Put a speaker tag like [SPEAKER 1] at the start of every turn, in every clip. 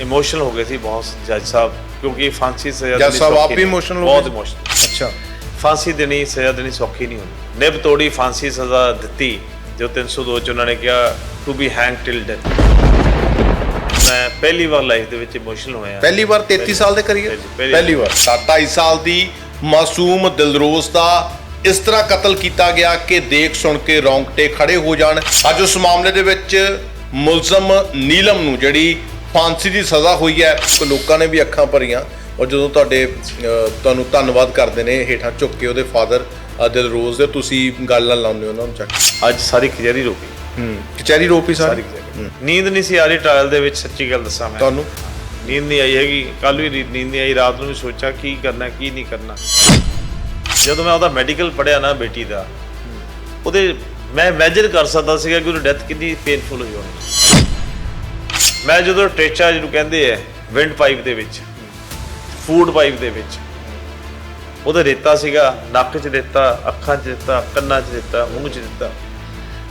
[SPEAKER 1] Emotional ਹੋ ਗਏ ਸੀ ਬਹੁਤ ਜੱਜ ਸਾਹਿਬ ਕਿਉਂਕਿ ਫਾਂਸੀ ਸਜ਼ਾ
[SPEAKER 2] ਜੱਜ ਸਾਹਿਬ ਆਪ ਵੀ emotional ਹੋ
[SPEAKER 1] ਬਹੁਤ
[SPEAKER 2] ਗਏ?
[SPEAKER 1] ਇਮੋਸ਼ਨਲ
[SPEAKER 2] ਅੱਛਾ
[SPEAKER 1] ਫਾਂਸੀ ਦੇਣੀ ਸਜ਼ਾ ਦੇਣੀ ਸੌਖੀ ਨਹੀਂ ਹੁੰਦੀ ਨਿਭ ਤੋੜੀ ਫਾਂਸੀ ਸਜ਼ਾ ਦਿੱਤੀ ਜੋ 302 ਚ ਉਹਨਾਂ ਨੇ ਕਿਹਾ to be hang till death ਮੈਂ ਪਹਿਲੀ ਵਾਰ ਲਾਈਫ ਦੇ ਵਿੱਚ ਇਮੋਸ਼ਨਲ ਹੋਇਆ
[SPEAKER 2] ਪਹਿਲੀ ਵਾਰ 33 ਸਾਲ ਦੇ ਕਰੀਏ
[SPEAKER 1] ਪਹਿਲੀ
[SPEAKER 2] ਵਾਰ 27 ਸਾਲ ਦੀ ਮਾਸੂਮ ਦਿਲਰੋਜ਼ ਦਾ ਇਸ ਤਰ੍ਹਾਂ ਕਤਲ ਕੀਤਾ ਗਿਆ ਕਿ ਦੇਖ ਸੁਣ ਕੇ ਰੌਂਗਟੇ ਖੜੇ ਹੋ ਜਾਣ ਅੱਜ ਉਸ ਮਾਮਲੇ ਦੇ ਵਿੱਚ ਮੁਲਜ਼ਮ ਨੀਲਮ ਨੂੰ ਜਿਹੜੀ ਫਾਂਸੀ ਦੀ ਸਜ਼ਾ ਹੋਈ ਹੈ ਕੋ ਲੋਕਾਂ ਨੇ ਵੀ ਅੱਖਾਂ ਭਰੀਆਂ ਔਰ ਜਦੋਂ ਤੁਹਾਡੇ ਤੁਹਾਨੂੰ ਧੰਨਵਾਦ ਕਰਦੇ ਨੇ ਹੇਠਾਂ ਝੁੱਕ ਕੇ ਉਹਦੇ ਫਾਦਰ ਦਿਲਰੋਜ਼ ਦੇ ਤੁਸੀਂ ਗੱਲ ਨਾਲ ਲਾਉਂਦੇ ਹੋ ਉਹਨਾਂ ਨੂੰ ਚੱਕ
[SPEAKER 1] ਅੱਜ ਸਾਰੀ ਖਿਜਰੀ ਰੋਕੀ
[SPEAKER 2] ਹੂੰ ਕਚਹਿਰੀ ਰੋਪੀ
[SPEAKER 1] ਸਾਰੀ? ਨੀਂਦ ਨਹੀਂ ਸੀ ਆ ਰਹੀ ਟ੍ਰਾਇਲ ਦੇ ਵਿੱਚ ਸੱਚੀ ਗੱਲ ਦੱਸਾਂ ਮੈਂ।
[SPEAKER 2] ਤੁਹਾਨੂੰ?
[SPEAKER 1] ਨੀਂਦ ਨਹੀਂ ਆਈ ਹੈਗੀ ਕੱਲ ਵੀ ਨੀਂਦ ਨਹੀਂ ਆਈ ਰਾਤ ਨੂੰ ਵੀ ਸੋਚਿਆ ਕੀ ਕਰਨਾ ਕੀ ਨਹੀਂ ਕਰਨਾ। ਜਦੋਂ ਮੈਂ ਉਹਦਾ ਮੈਡੀਕਲ ਪੜਿਆ ਨਾ ਬੇਟੀ ਦਾ ਉਹਦੇ ਮੈਂ ਇਮੇਜਿਨ ਕਰ ਸਕਦਾ ਸੀਗਾ ਕਿ ਉਹਦੀ ਡੈਥ ਕਿੰਨੀ ਪੇਨਫੁਲ ਹੋਈ ਹੋਣੀ। ਮੈਂ ਜਦੋਂ ਟ੍ਰੇਚਾ ਜਿਹਨੂੰ ਕਹਿੰਦੇ ਆ, ਵਿੰਡ ਪਾਈਪ ਦੇ ਵਿੱਚ, ਫੂਡ ਪਾਈਪ ਦੇ ਵਿੱਚ, ਉਹਦਾ ਰੇਤਾ ਸੀਗਾ, ਨੱਕ 'ਚ ਦਿੱਤਾ, ਅੱਖਾਂ 'ਚ ਦਿੱਤਾ, ਕੰਨਾਂ 'ਚ ਦਿੱਤਾ ਮੂੰਹ 'ਚ ਦਿੱਤਾ।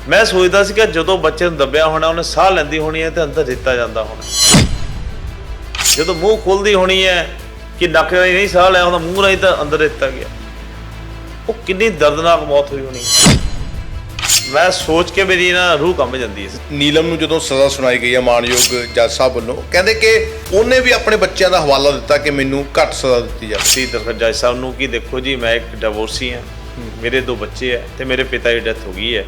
[SPEAKER 1] ਮੈਂ ਸੋਚਦਾ ਸੀ ਕਿ ਜਦੋਂ ਬੱਚੇ ਨੂੰ ਦੱਬਿਆ ਹੋਣਾ, ਉਹਨੇ ਸਾਹ ਲੈਂਦੀ ਹੋਣੀ ਹੈ ਤੇ ਅੰਦਰ ਰੇਤਾ ਜਾਂਦਾ ਹੋਣਾ। ਜਦੋਂ ਮੂੰਹ ਖੁੱਲਦੀ ਹੋਣੀ ਹੈ ਕਿ ਨੱਕ ਰਾਹੀਂ ਨਹੀਂ ਸਾਹ ਲਿਆ ਉਹਦਾ ਮੂੰਹ ਰਾਹੀਂ ਤਾਂ ਅੰਦਰ ਰੇਤਾ ਗਿਆ। ਉਹ ਕਿੰਨੀ ਦਰਦਨਾਕ ਮੌਤ ਹੋਈ ਹੋਣੀ ਮੈਂ ਸੋਚ ਕੇ ਮੇਰੀ ਨਾ ਰੂਹ ਕੰਬ ਜਾਂਦੀ ਹੈ
[SPEAKER 2] ਨੀਲਮ ਨੂੰ ਜਦੋਂ ਸਜ਼ਾ ਸੁਣਾਈ ਗਈ ਹੈ ਮਾਨਯੋਗ ਜੱਜ ਸਾਹਿਬ ਵੱਲੋਂ ਕਹਿੰਦੇ ਕਿ ਉਹਨੇ ਵੀ ਆਪਣੇ ਬੱਚਿਆਂ ਦਾ ਹਵਾਲਾ ਦਿੱਤਾ ਕਿ ਮੈਨੂੰ ਘੱਟ ਸਜ਼ਾ ਦਿੱਤੀ ਜਾਵੇ।
[SPEAKER 1] ਸੀ ਦਰਖਤ ਜੱਜ ਸਾਹਿਬ ਨੂੰ ਕਿ ਦੇਖੋ ਜੀ ਮੈਂ ਇੱਕ ਡਿਵੋਰਸੀ ਹਾਂ। ਮੇਰੇ ਦੋ ਬੱਚੇ ਹੈ ਤੇ ਮੇਰੇ ਪਿਤਾ ਦੀ ਡੈਥ ਹੋ ਗਈ ਹੈ।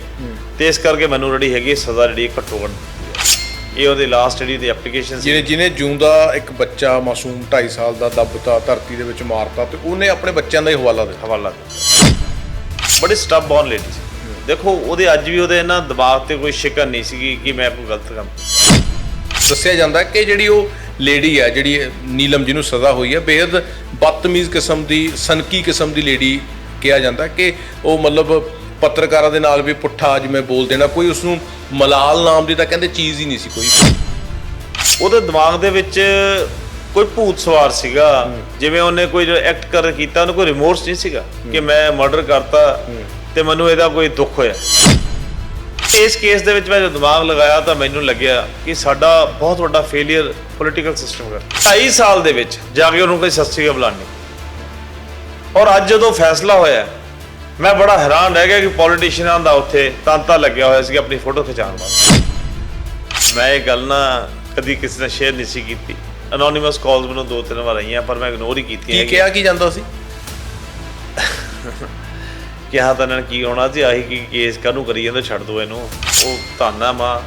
[SPEAKER 1] ਤੇ ਇਸ ਕਰਕੇ ਮੈਨੂੰ ਜਿਹੜੀ ਹੈਗੀ ਸਜ਼ਾ ਜਿਹੜੀ ਘੱਟੋ ਘੱਟ। ਇਹ ਉਹਦੇ ਲਾਸਟ ਜਿਹੜੀ ਦੀ ਐਪਲੀਕੇਸ਼ਨ ਸੀ।
[SPEAKER 2] ਜਿਹਨੇ ਜਿਹਨੇ ਜਿਉਂਦਾ ਇੱਕ ਬੱਚਾ ਮਾਸੂਮ 2.5 ਸਾਲ ਦਾ ਦੱਬਤਾ ਧਰਤੀ ਦੇ ਵਿੱਚ ਮਾਰਤਾ ਤੇ ਉਹਨੇ ਆਪਣੇ ਬੱਚਿਆਂ ਦਾ ਹੀ ਹਵਾਲਾ ਦਿੱਤਾ।
[SPEAKER 1] ਹਵਾਲਾ ਦਿੱਤਾ। ਬੜੀ ਸਟੱਬ ਬੌਰਨ ਲੇਡੀ ਸੀ। ਦੇਖੋ ਉਹਦੇ ਅੱਜ ਵੀ ਉਹਦੇ ਨਾ ਦਿਮਾਗ ਤੇ ਕੋਈ ਸ਼ਿਕਨ ਨਹੀਂ ਸੀਗੀ ਕਿ ਮੈਂ ਕੋਈ ਗਲਤ ਕੰਮ
[SPEAKER 2] ਦੱਸਿਆ ਜਾਂਦਾ ਕਿ ਜਿਹੜੀ ਉਹ ਲੇਡੀ ਹੈ ਜਿਹੜੀ ਨੀਲਮ ਜਿਹਨੂੰ ਸਜ਼ਾ ਹੋਈ ਹੈ ਬੇहद ਬਦਤਮੀਜ਼ ਕਿਸਮ ਦੀ ਸਨਕੀ ਕਿਸਮ ਦੀ ਲੇਡੀ ਕਿਹਾ ਜਾਂਦਾ ਕਿ ਉਹ ਮਤਲਬ ਪੱਤਰਕਾਰਾਂ ਦੇ ਨਾਲ ਵੀ ਪੁੱਠਾ ਜਿਵੇਂ ਬੋਲ ਦੇਣਾ ਕੋਈ ਉਸ ਨੂੰ ਮਲਾਲ ਨਾਮ ਦੀ ਤਾਂ ਕਹਿੰਦੇ ਚੀਜ਼ ਹੀ ਨਹੀਂ ਸੀ ਕੋਈ।
[SPEAKER 1] ਉਹਦੇ ਦਿਮਾਗ ਦੇ ਵਿੱਚ ਕੋਈ ਭੂਤ ਸਵਾਰ ਸੀਗਾ ਜਿਵੇਂ ਉਹਨੇ ਕੋਈ ਐਕਟ ਕਰ ਕੀਤਾ ਉਹਨੂੰ ਕੋਈ ਰਿਮੋਰਸ ਨਹੀਂ ਸੀਗਾ ਕਿ ਮੈਂ ਮਰਡਰ ਕਰਤਾ। ਤੇ ਮੈਨੂੰ ਇਹਦਾ ਕੋਈ ਦੁੱਖ ਹੋਇਆ। ਇਸ ਕੇਸ ਦੇ ਵਿੱਚ ਮੈਂ ਜਦੋਂ ਦਿਮਾਗ ਲਗਾਇਆ ਤਾਂ ਮੈਨੂੰ ਲੱਗਿਆ ਕਿ ਸਾਡਾ ਬਹੁਤ ਵੱਡਾ ਫੇਲਿਅਰ ਪੋਲੀਟੀਕਲ ਸਿਸਟਮ ਕਰ 2.5 ਸਾਲ ਦੇ ਵਿੱਚ ਜਾ ਕੇ ਉਹਨੂੰ ਕੋਈ ਸਸਤੀ ਬੁਲਾਣੀ ਔਰ ਅੱਜ ਜਦੋਂ ਫੈਸਲਾ ਹੋਇਆ ਮੈਂ ਬੜਾ ਹੈਰਾਨ ਰਹਿ ਗਿਆ ਕਿ ਪੋਲੀਟੀਸ਼ੀਅਨਾਂ ਦਾ ਉੱਥੇ ਤਾਂਤਾ ਲੱਗਿਆ ਹੋਇਆ ਸੀ ਆਪਣੀ ਫੋਟੋ ਖਿਚਾਉਣ ਵਾਸਤੇ। ਮੈਂ ਇਹ ਗੱਲ ਨਾ ਕਦੀ ਕਿਸੇ ਨਾਲ ਸ਼ੇਅਰ ਨਹੀਂ ਸੀ ਕੀਤੀ। ਅਨੋਨਿਮਸ ਕਾਲਸ ਮੈਨੂੰ ਦੋ ਤਿੰਨ ਵਾਰ ਆਈਆਂ ਪਰ ਮੈਂ ਇਗਨੋਰ ਹੀ ਕੀਤੀਆਂ
[SPEAKER 2] ਕੀ। ਕਿਹਾ ਕੀ ਜਾਂਦਾ ਸੀ?
[SPEAKER 1] ਕਿਹਾ ਤਾਂ ਇਹਨਾਂ ਨੇ ਕੀ ਹੋਣਾ ਸੀ, ਆਹੀ ਕੀ ਕੇਸ ਕਾਹਨੂੰ ਕਰੀ ਜਾਂਦੇ, ਛੱਡ ਦੋ ਇਹਨੂੰ। ਉਹ ਧੰਨਾ ਮਾਂ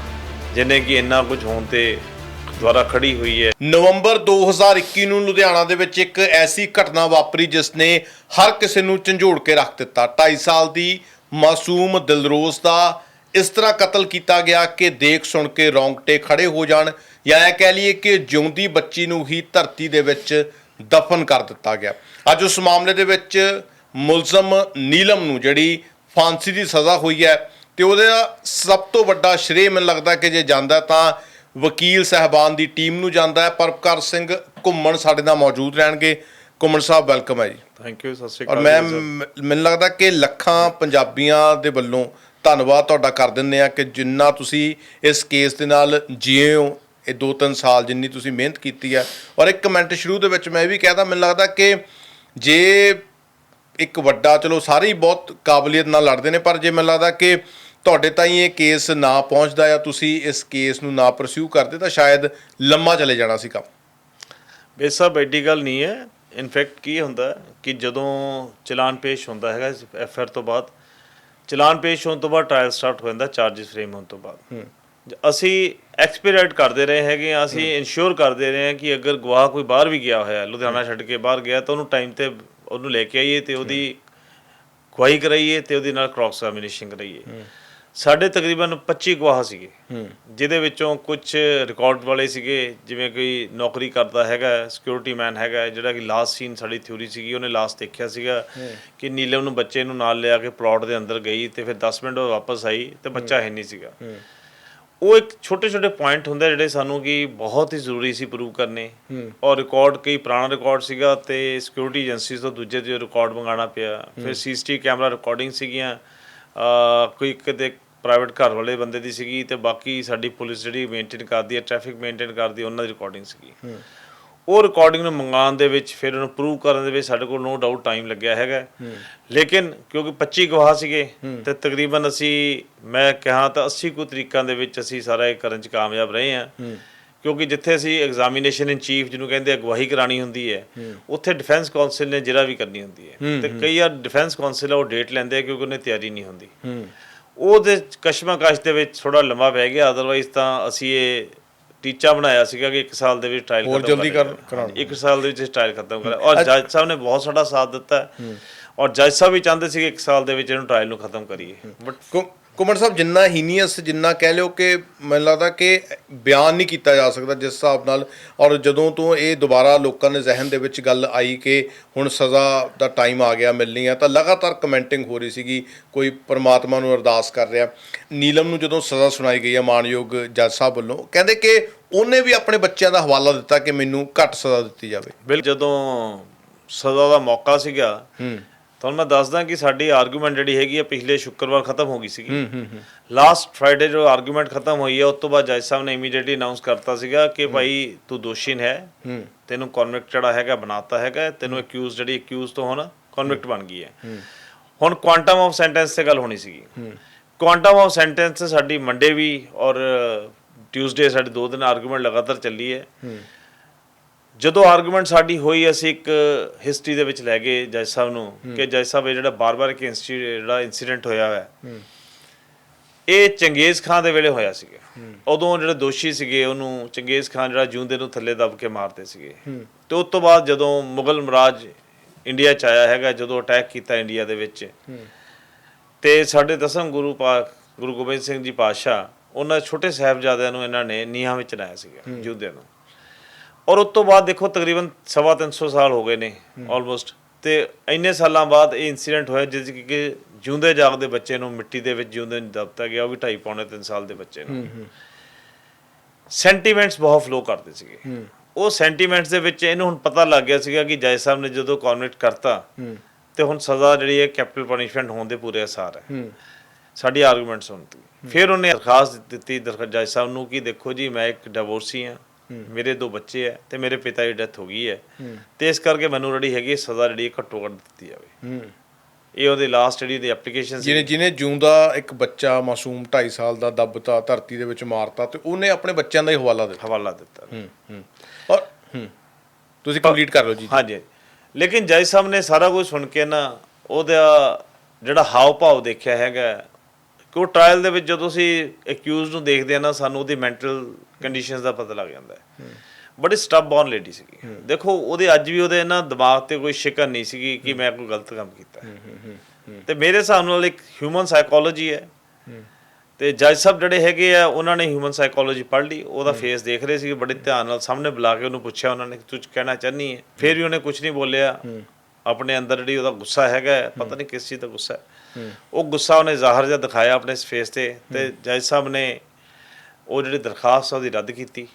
[SPEAKER 1] ਜਿਹਨੇ ਕਿ ਇੰਨਾ ਕੁਝ ਹੋਣ ਤੇ ਦੁਆਰਾ ਖੜੀ ਹੋਈ ਹੈ।
[SPEAKER 2] ਨਵੰਬਰ 2021 ਨੂੰ ਲੁਧਿਆਣਾ ਦੇ ਵਿੱਚ ਇੱਕ ਐਸੀ ਘਟਨਾ ਵਾਪਰੀ ਜਿਸ ਨੇ ਹਰ ਕਿਸੇ ਨੂੰ ਝੰਜੋੜ ਕੇ ਰੱਖ ਦਿੱਤਾ। 2.5 ਸਾਲ ਦੀ ਮਾਸੂਮ ਦਿਲਰੋਜ਼ ਦਾ ਇਸ ਤਰ੍ਹਾਂ ਕਤਲ ਕੀਤਾ ਗਿਆ ਕਿ ਦੇਖ ਸੁਣ ਕੇ ਰੌਂਗਟੇ ਖੜੇ ਹੋ ਜਾਣ ਜਾਂ ਇਹ ਕਹਿ ਲਈਏ ਕਿ ਜਿਉਂਦੀ ਬੱਚੀ ਨੂੰ ਹੀ ਧਰਤੀ ਦੇ ਵਿੱਚ ਦਫਨ ਕਰ ਦਿੱਤਾ ਗਿਆ। ਅੱਜ ਉਸ ਮਾਮਲੇ ਦੇ ਵਿੱਚ ਮੁਲਜ਼ਮ ਨੀਲਮ ਨੂੰ ਜਿਹੜੀ ਫਾਂਸੀ ਦੀ ਸਜ਼ਾ ਹੋਈ ਹੈ ਤੇ ਉਹਦਾ ਸਭ ਤੋਂ ਵੱਡਾ ਸ਼੍ਰੇ ਮੈਨੂੰ ਲੱਗਦਾ ਕਿ ਜੇ ਜਾਂਦਾ ਤਾਂ ਵਕੀਲ ਸਹਿਬਾਨ ਦੀ ਟੀਮ ਨੂੰ ਜਾਂਦਾ ਹੈ। ਪਰਪਕਾਰ ਸਿੰਘ ਘੁੰਮਣ ਸਾਡੇ ਨਾਲ ਮੌਜੂਦ ਰਹਿਣਗੇ। ਘੁੰਮਣ ਸਾਹਿਬ ਵੈਲਕਮ ਹੈ ਜੀ।
[SPEAKER 1] ਥੈਂਕ ਯੂ ਸਤਿ ਸ਼੍ਰੀ
[SPEAKER 2] ਔਰ
[SPEAKER 1] ਅਕਾਲ ਜੀ।
[SPEAKER 2] ਮ- ਮੈਨੂੰ ਲੱਗਦਾ ਕਿ ਲੱਖਾਂ ਪੰਜਾਬੀਆਂ ਦੇ ਵੱਲੋਂ ਧੰਨਵਾਦ ਤੁਹਾਡਾ ਕਰ ਦਿੰਦੇ ਆ ਕਿ ਜਿੰਨਾ ਤੁਸੀਂ ਇਸ ਕੇਸ ਦੇ ਨਾਲ ਜੀਏ ਹੋ। ਇਹ 2-3 ਸਾਲ ਜਿੰਨੀ ਤੁਸੀਂ ਮਿਹਨਤ ਕੀਤੀ ਹੈ। ਔਰ ਇੱਕ ਕਮੈਂਟ ਸ਼ੁਰੂ ਦੇ ਵਿੱਚ ਮੈਂ ਇਹ ਵੀ ਕਹਿਦਾ ਮੈਨੂੰ ਲੱਗਦਾ ਕਿ ਜੇ ਇੱਕ ਵੱਡਾ ਚਲੋ ਸਾਰੇ ਹੀ ਬਹੁਤ ਕਾਬਲੀਅਤ ਨਾਲ ਲੜਦੇ ਨੇ ਪਰ ਜੇ ਮੈਨੂੰ ਲੱਗਦਾ ਕਿ ਤੁਹਾਡੇ ਤਾਈਂ ਇਹ ਕੇਸ ਨਾ ਪਹੁੰਚਦਾ ਜਾਂ ਤੁਸੀਂ ਇਸ ਕੇਸ ਨੂੰ ਨਾ ਪਰਸਿਊ ਕਰਦੇ ਤਾਂ ਸ਼ਾਇਦ ਲੰਮਾ ਚਲੇ ਜਾਣਾ ਸੀ ਕੰਮ।
[SPEAKER 1] ਬੇਸਾ ਐਡੀ ਗੱਲ ਨਹੀਂ ਹੈ। ਇਨਫੈਕਟ ਕੀ ਹੁੰਦਾ ਕਿ ਜਦੋਂ ਚਲਾਨ ਪੇਸ਼ ਹੁੰਦਾ ਹੈਗਾ ਐਫ ਆਰ ਤੋਂ ਬਾਅਦ ਚਲਾਨ ਪੇਸ਼ ਹੋਣ ਤੋਂ ਬਾਅਦ ਟ੍ਰਾਇਲ ਸਟਾਰਟ ਹੋ ਜਾਂਦਾ ਚਾਰजेस ਫਰੇਮ ਹੋਣ ਤੋਂ ਬਾਅਦ। ਅਸੀਂ ਐਕਸਪੀਰੀਐਂਟ ਕਰਦੇ ਰਹੇ ਹੈਗੇ ਅਸੀਂ ਇਨਸ਼ੋਰ ਕਰਦੇ ਰਹੇ ਹਾਂ ਕਿ ਅਗਰ ਗਵਾਹ ਕੋਈ ਬਾਹਰ ਵੀ ਗਿਆ ਹੋਇਆ ਲੁਧਿਆਣਾ ਛੱਡ ਕੇ ਬਾਹਰ ਗਿਆ ਤਾਂ ਉਹਨੂੰ ਟਾਈਮ ਤੇ ਉਹਨੂੰ ਲੈ ਕੇ ਆਈਏ ਤੇ ਉਹਦੀ ਗਵਾਹੀ ਕਰਾਈਏ ਤੇ ਉਹਦੇ ਨਾਲ ਕ੍ਰਾਸ ਐਗਜ਼ਾਮੀਨੇਸ਼ਨ ਕਰਾਈਏ। ਸਾਡੇ ਤਕਰੀਬਨ 25 ਗਵਾਹ ਸੀਗੇ। ਜਿਹਦੇ ਵਿੱਚੋਂ ਕੁਝ ਰਿਕਾਰਡ ਵਾਲੇ ਸੀਗੇ ਜਿਵੇਂ ਕੋਈ ਨੌਕਰੀ ਕਰਦਾ ਹੈਗਾ ਸਿਕਿਉਰਿਟੀ ਮੈਨ ਹੈਗਾ ਜਿਹੜਾ ਕਿ ਲਾਸਟ ਸੀਨ ਸਾਡੀ ਥਿਊਰੀ ਸੀਗੀ ਉਹਨੇ ਲਾਸਟ ਦੇਖਿਆ ਸੀਗਾ ਕਿ ਨੀਲਮ ਨੂੰ ਬੱਚੇ ਨੂੰ ਨਾਲ ਲਿਆ ਕੇ ਪਲਾਟ ਦੇ ਅੰਦਰ ਗਈ ਤੇ ਫਿਰ 10 ਮਿੰਟ ਬਾਅਦ ਵਾਪਸ ਆਈ ਤੇ ਬੱਚਾ ਹੈ। ਨਹੀਂ ਸੀਗਾ। ਉਹ ਇੱਕ ਛੋਟੇ ਛੋਟੇ ਪੁਆਇੰਟ ਹੁੰਦੇ ਜਿਹੜੇ ਸਾਨੂੰ ਕਿ ਬਹੁਤ ਹੀ ਜ਼ਰੂਰੀ ਸੀ ਪ੍ਰੂਵ ਕਰਨੇ। ਔਰ ਰਿਕਾਰਡ ਕਈ ਪੁਰਾਣਾ ਰਿਕਾਰਡ ਸੀਗਾ ਤੇ ਸਿਕਿਉਰਿਟੀ ਏਜੰਸੀਜ਼ ਤੋਂ ਦੂਜੇ ਤੇ ਰਿਕਾਰਡ ਮੰਗਾਉਣਾ ਪਿਆ। ਫਿਰ ਸੀਸੀਟੀ ਕੈਮਰਾ ਰਿਕਾਰਡਿੰਗ ਸੀਗੀਆਂ। ਕੋਈ ਕਿਤੇ ਪ੍ਰਾਈਵੇਟ ਘਰ ਵਾਲੇ ਬੰਦੇ ਦੀ ਸੀਗੀ ਤੇ ਬਾਕੀ ਸਾਡੀ ਪੁਲਿਸ ਜਿਹੜੀ ਮੇਨਟੇਨ ਕਰਦੀ ਹੈ ਟ੍ਰੈਫਿਕ ਮੇਨਟੇਨ ਕਰਦੀ ਉਹਨਾਂ ਦੀ ਰਿਕਾਰਡਿੰਗ ਸੀਗੀ। ਉਹ ਰਿਕਾਰਡਿੰਗ ਨੂੰ ਮੰਗਾਉਣ ਦੇ ਵਿੱਚ ਫਿਰ ਉਹਨੂੰ ਪ੍ਰੂਵ ਕਰਨ ਦੇ ਵਿੱਚ ਸਾਡੇ ਕੋਲ ਨੋ ਡਾਊਟ ਟਾਈਮ ਲੱਗਿਆ ਹੈਗਾ। ਲੇਕਿਨ ਕਿਉਂਕਿ 25 ਗਵਾਹ ਸੀਗੇ ਤੇ ਤਕਰੀਬਨ ਅਸੀਂ ਮੈਂ ਕਹਾਂ ਤਾਂ 80 ਕੁ ਤਰੀਕਾਂ ਦੇ ਵਿੱਚ ਅਸੀਂ ਸਾਰਾ ਇਹ ਕਰਨ ਚ ਕਾਮਯਾਬ ਰਹੇ ਹਾਂ। ਕਿਉਂਕਿ ਜਿੱਥੇ ਅਸੀਂ ਐਗਜ਼ਾਮੀਨੇਸ਼ਨ ਇਨ ਚੀਫ ਜਿਹਨੂੰ ਕਹਿੰਦੇ ਆ ਗਵਾਹੀ ਕਰਾਣੀ ਹੁੰਦੀ ਹੈ ਉੱਥੇ ਡਿਫੈਂਸ ਕਾਉਂਸਲ ਨੇ ਜਿਹੜਾ ਵੀ ਕਰਨੀ ਹੁੰਦੀ ਹੈ। ਤੇ ਕਈ ਵਾਰ ਡਿਫੈਂਸ ਕਾਉਂਸਲ ਆ ਉਹ ਡੇਟ ਲੈਂਦੇ ਆ ਕਿਉਂਕਿ ਉਹਨੇ ਤਿਆਰੀ ਨਹੀਂ ਹੁੰਦੀ। ਉਹਦੇ ਕਸ਼ਮਕਸ਼ ਦੇ ਵਿੱਚ ਥੋੜਾ ਲੰਮਾ ਪੈ ਗਿਆ ਅਦਰਵਾਈਜ਼ ਤਾਂ ਅਸੀਂ ਇਹ ਟੀਚਾ ਬਣਾਇਆ ਸੀਗਾ ਕਿ 1 ਸਾਲ ਦੇ ਵਿੱਚ ਟ੍ਰਾਇਲ
[SPEAKER 2] ਹੋਰ ਜਲਦੀ ਕਰ-। ਕਰਾਉਣਾ।
[SPEAKER 1] ਹਾਂਜੀ, ਇੱਕ ਸਾਲ ਦੇ ਵਿੱਚ ਟ੍ਰਾਇਲ ਖਤਮ ਕਰਿਆ ਔਰ ਜੱਜ ਸਾਹਿਬ ਨੇ ਬਹੁਤ ਸਾਡਾ ਸਾਥ ਦਿੱਤਾ। ਔਰ ਜੱਜ ਸਾਹਿਬ ਵੀ ਚਾਹੁੰਦੇ ਸੀ ਕਿ ਇੱਕ ਸਾਲ ਦੇ ਵਿੱਚ ਇਹਨੂੰ ਟ੍ਰਾਇਲ ਨੂੰ ਖਤਮ ਕਰੀਏ ਬਟ
[SPEAKER 2] ਕੁਮਰ ਸਾਹਿਬ ਜਿੰਨਾ ਹੀਨੀਅਸ ਜਿੰਨਾ ਕਹਿ ਲਿਓ ਕਿ ਮੈਨੂੰ ਲੱਗਦਾ ਕਿ ਬਿਆਨ ਨਹੀਂ ਕੀਤਾ ਜਾ ਸਕਦਾ ਜਿਸ ਹਿਸਾਬ ਨਾਲ। ਔਰ ਜਦੋਂ ਤੋਂ ਇਹ ਦੁਬਾਰਾ ਲੋਕਾਂ ਦੇ ਜ਼ਿਹਨ ਦੇ ਵਿੱਚ ਗੱਲ ਆਈ ਕਿ ਹੁਣ ਸਜ਼ਾ ਦਾ ਟਾਈਮ ਆ ਗਿਆ ਮਿਲਣੀ ਹੈ ਤਾਂ ਲਗਾਤਾਰ ਕਮੈਂਟਿੰਗ ਹੋ ਰਹੀ ਸੀਗੀ ਕੋਈ ਪ੍ਰਮਾਤਮਾ ਨੂੰ ਅਰਦਾਸ ਕਰ ਰਿਹਾ। ਨੀਲਮ ਨੂੰ ਜਦੋਂ ਸਜ਼ਾ ਸੁਣਾਈ ਗਈ ਹੈ ਮਾਨਯੋਗ ਜੱਜ ਸਾਹਿਬ ਵੱਲੋਂ ਕਹਿੰਦੇ ਕਿ ਉਹਨੇ ਵੀ ਆਪਣੇ ਬੱਚਿਆਂ ਦਾ ਹਵਾਲਾ ਦਿੱਤਾ ਕਿ ਮੈਨੂੰ ਘੱਟ ਸਜ਼ਾ ਦਿੱਤੀ ਜਾਵੇ।
[SPEAKER 1] ਜਦੋਂ ਸਜ਼ਾ ਦਾ ਮੌਕਾ ਸੀਗਾ
[SPEAKER 2] ਹੂੰ।
[SPEAKER 1] ਤੁਹਾਨੂੰ ਮੈਂ ਦੱਸਦਾ ਕਿ ਸਾਡੀ ਆਰਗੂਮੈਂਟ ਜਿਹੜੀ ਹੈਗੀ ਆ ਪਿਛਲੇ ਸ਼ੁੱਕਰਵਾਰ ਖਤਮ ਹੋ ਗਈ ਸੀਗੀ। ਲਾਸਟ ਫਰਾਈਡੇ ਜੋ ਆਰਗੂਮੈਂਟ ਖਤਮ ਹੋਈ ਹੈ ਉਸ ਤੋਂ ਬਾਅਦ ਜੱਜ ਸਾਹਿਬ ਨੇ ਇਮੀਡੀਏਟਲੀ ਅਨਾਉਂਸ ਕਰਤਾ ਸੀਗਾ ਕਿ ਭਾਈ ਤੂੰ ਦੋਸ਼ੀ ਹੈ
[SPEAKER 2] ਹੂੰ।
[SPEAKER 1] ਤੈਨੂੰ ਕਨਵਿਕਟ ਜਿਹੜਾ ਹੈਗਾ ਬਣਾਤਾ ਹੈਗਾ ਤੈਨੂੰ ਅਕਿਊਜ਼ ਜਿਹੜੀ ਅਕਿਊਜ਼ ਤੋਂ ਹੁਣ ਕਨਵਿਕਟ ਬਣ ਗਈ ਹੈ। ਹੁਣ ਕੁਆਂਟਮ ਆਫ ਸੈਂਟੈਂਸ ਤੇ ਗੱਲ ਹੋਣੀ ਸੀਗੀ। ਕੁਆਂਟਮ ਆਫ ਸੈਂਟੈਂਸ ਸਾਡੀ ਮੰਡੇ ਵੀ ਔਰ ਟਿਊਜ਼ਡੇ ਸਾਡੀ ਦੋ ਦਿਨ ਆਰਗੂਮੈਂਟ ਲਗਾਤਾਰ ਚੱਲੀ ਹੈ। ਜਦੋਂ ਆਰਗੂਮੈਂਟ ਸਾਡੀ ਹੋਈ ਅਸੀਂ ਇੱਕ ਹਿਸਟਰੀ ਦੇ ਵਿੱਚ ਲੈ ਗਏ ਜੱਜ ਸਾਹਿਬ ਨੂੰ ਕਿ ਜੱਜ ਸਾਹਿਬ ਇਹ ਜਿਹੜਾ ਬਾਰ-ਬਾਰ ਇੱਕ ਜਿਹੜਾ ਇਨਸੀਡੈਂਟ ਹੋਇਆ ਹੈ ਇਹ ਚੰਗੇਜ਼ ਖਾਨ ਦੇ ਵੇਲੇ ਹੋਇਆ ਸੀਗਾ। ਉਦੋਂ ਜਿਹੜੇ ਦੋਸ਼ੀ ਸੀਗੇ ਉਹਨੂੰ ਚੰਗੇਜ਼ ਖਾਨ ਜਿਹੜਾ ਜੂੰਦੇ ਨੂੰ ਥੱਲੇ ਦਬ ਕੇ ਮਾਰਦੇ ਸੀਗੇ। ਤੇ ਉਸ ਤੋਂ ਬਾਅਦ ਜਦੋਂ ਮੁਗਲ ਮਹਾਰਾਜ ਇੰਡੀਆ ਚ ਆਇਆ ਹੈਗਾ ਜਦੋਂ ਅਟੈਕ ਕੀਤਾ ਇੰਡੀਆ ਦੇ ਵਿੱਚ ਤੇ ਸਾਡੇ ਦਸਮ ਗੁਰੂ ਪਾਕ ਗੁਰੂ ਗੋਬਿੰਦ ਸਿੰਘ ਜੀ ਪਾਤਸ਼ਾਹ ਉਹਨਾਂ ਛੋਟੇ ਸਾਹਿਬਜ਼ਾਦਿਆਂ ਨੂੰ ਇਹਨਾਂ ਨੇ ਨੀਹਾਂ ਵਿੱਚ ਲਾਇਆ ਸੀਗਾ ਜੂਦੇ ਨੂੰ। ਔਰ ਉਸ ਤੋਂ ਬਾਅਦ ਦੇਖੋ ਤਕਰੀਬਨ ਸਵਾ ਤਿੰਨ ਸੌ ਸਾਲ ਹੋ ਗਏ ਨੇ ਆਲਮੋਸਟ ਤੇ ਇੰਨੇ ਸਾਲਾਂ ਬਾਅਦ ਇਹ ਇਨਸੀਡੈਂਟ ਹੋਇਆ ਜਿਸ ਕਿ ਜਿਉਂਦੇ ਜਾਗਦੇ ਬੱਚੇ ਨੂੰ ਮਿੱਟੀ ਦੇ ਵਿੱਚ ਜਿਉਂਦੇ ਨੂੰ ਦਬਤਾ ਗਿਆ ਉਹ ਵੀ 2.5 ਪੌਣੇ 3 ਸਾਲ ਦੇ ਬੱਚੇ ਨੂੰ। ਸੈਂਟੀਮੈਂਟਸ ਬਹੁਤ ਫਲੋ ਕਰਦੇ ਸੀਗੇ। ਉਹ ਸੈਂਟੀਮੈਂਟਸ ਦੇ ਵਿੱਚ ਇਹਨੂੰ ਹੁਣ ਪਤਾ ਲੱਗ ਗਿਆ ਸੀਗਾ ਕਿ ਜੱਜ ਸਾਹਿਬ ਨੇ ਜਦੋਂ ਕਨਵਿਕਟ ਕਰਤਾ ਤੇ ਹੁਣ ਸਜ਼ਾ ਜਿਹੜੀ ਹੈ ਕੈਪੀਟਲ ਪਨਿਸ਼ਮੈਂਟ ਹੋਣ ਦੇ ਪੂਰੇ ਅਸਾਰ ਹੈ। ਸਾਡੀ ਆਰਗੂਮੈਂਟ ਸੁਣਤੀ। ਫਿਰ ਉਹਨੇ ਦਰਖਾਸਤ ਦਿੱਤੀ ਦਰਖਾਸਤ ਜੱਜ ਸਾਹਿਬ ਨੂੰ ਕਿ ਦੇਖੋ ਜੀ ਮੈਂ ਇੱਕ ਡਿਵੋਰਸੀ ਹਾਂ। ਮੇਰੇ ਦੋ ਬੱਚੇ ਹੈ ਤੇ ਮੇਰੇ ਪਿਤਾ ਦੀ ਡੈਥ ਹੋ ਗਈ ਹੈ। ਤੇ ਇਸ ਕਰਕੇ ਮੈਨੂੰ ਜਿਹੜੀ ਹੈਗੀ ਸਜ਼ਾ ਜਿਹੜੀ ਘੱਟੋ ਘੱਟ ਦਿੱਤੀ ਜਾਵੇ। ਇਹ ਉਹਦੀ ਲਾਸਟ ਜਿਹੜੀ ਦੀ ਐਪਲੀਕੇਸ਼ਨ ਸੀ।
[SPEAKER 2] ਜਿਹਨੇ ਜਿਹਨੇ ਜਿਉਂਦਾ ਇੱਕ ਬੱਚਾ ਮਾਸੂਮ 2.5 ਸਾਲ ਦਾ ਦੱਬਤਾ ਧਰਤੀ ਦੇ ਵਿੱਚ ਮਾਰਤਾ ਤੇ ਉਹਨੇ ਆਪਣੇ ਬੱਚਿਆਂ ਦਾ ਹੀ ਹਵਾਲਾ ਦਿੱਤਾ।
[SPEAKER 1] ਹਵਾਲਾ ਦਿੱਤਾ।
[SPEAKER 2] ਹੂੰ ਹੂੰ। ਔਰ ਹੂੰ ਤੁਸੀਂ ਕੰਪਲੀਟ ਕਰ ਲਓ ਜੀ।
[SPEAKER 1] ਹਾਂਜੀ। ਲੇਕਿਨ ਜੱਜ ਸਾਹਿਬ ਨੇ ਸਾਰਾ ਕੁਝ ਸੁਣ ਕੇ ਨਾ ਉਹਦਾ ਜਿਹੜਾ ਹਾਵ ਭਾਵ ਦੇਖਿਆ ਹੈਗਾ ਕਿ ਉਹ ਟ੍ਰਾਇਲ ਦੇ ਵਿੱਚ ਜਦੋਂ ਅਸੀਂ ਅਕਿਊਜ਼ ਨੂੰ ਦੇਖਦੇ ਆ ਨਾ ਸਾਨੂੰ ਉਹਦੀ ਮੈਂਟਲ ਕੰਡੀਸ਼ਨਸ ਦਾ ਪਤਾ ਲੱਗ ਜਾਂਦਾ ਹੈ। ਬੜੀ ਸਟੱਬ ਬੌਰਨ ਲੇਡੀ ਸੀਗੀ ਦੇਖੋ ਉਹਦੇ ਅੱਜ ਵੀ ਉਹਦੇ ਨਾ ਦਿਮਾਗ ਤੇ ਕੋਈ ਸ਼ਿਕਨ ਨਹੀਂ ਸੀਗੀ ਕਿ ਮੈਂ ਕੋਈ ਗਲਤ ਕੰਮ ਕੀਤਾ। ਹੈ। ਤੇ ਮੇਰੇ ਹਿਸਾਬ ਨਾਲ ਇੱਕ ਹਿਊਮਨ ਸਾਈਕੋਲੋਜੀ ਹੈ। ਤੇ ਜੱਜ ਸਾਹਿਬ ਜਿਹੜੇ ਹੈਗੇ ਆ ਉਹਨਾਂ ਨੇ ਹਿਊਮਨ ਸਾਈਕੋਲੋਜੀ ਪੜ੍ਹ ਲਈ। ਉਹਦਾ ਫੇਸ ਦੇਖ ਰਹੇ ਸੀ ਬੜੇ ਧਿਆਨ ਨਾਲ ਸਾਹਮਣੇ ਬੁਲਾ ਕੇ ਉਹਨੂੰ ਪੁੱਛਿਆ ਉਹਨਾਂ ਨੇ ਕਿ ਤੂੰ ਕਹਿਣਾ ਚਾਹਨੀ ਹੈ। ਫਿਰ ਵੀ ਉਹਨੇ ਕੁਝ ਨਹੀਂ ਬੋਲਿਆ। ਆਪਣੇ ਅੰਦਰ ਜਿਹੜੀ ਉਹਦਾ ਗੁੱਸਾ ਹੈਗਾ ਪਤਾ ਨਹੀਂ ਕਿਸ ਚੀਜ਼ ਦਾ ਗੁੱਸਾ ਹੈ। ਉਹ ਗੁੱਸਾ ਉਹਨੇ ਜ਼ਾਹਰ ਜਿਹਾ ਦਿਖਾਇਆ ਆਪਣੇ ਫੇਸ ਤੇ ਤੇ ਜੱਜ ਸਾਹਿਬ ਨੇ ਉਹ ਜਿਹੜੀ ਦਰਖਾਸਤ ਉਹਦੀ ਰੱਦ ਕੀਤੀ।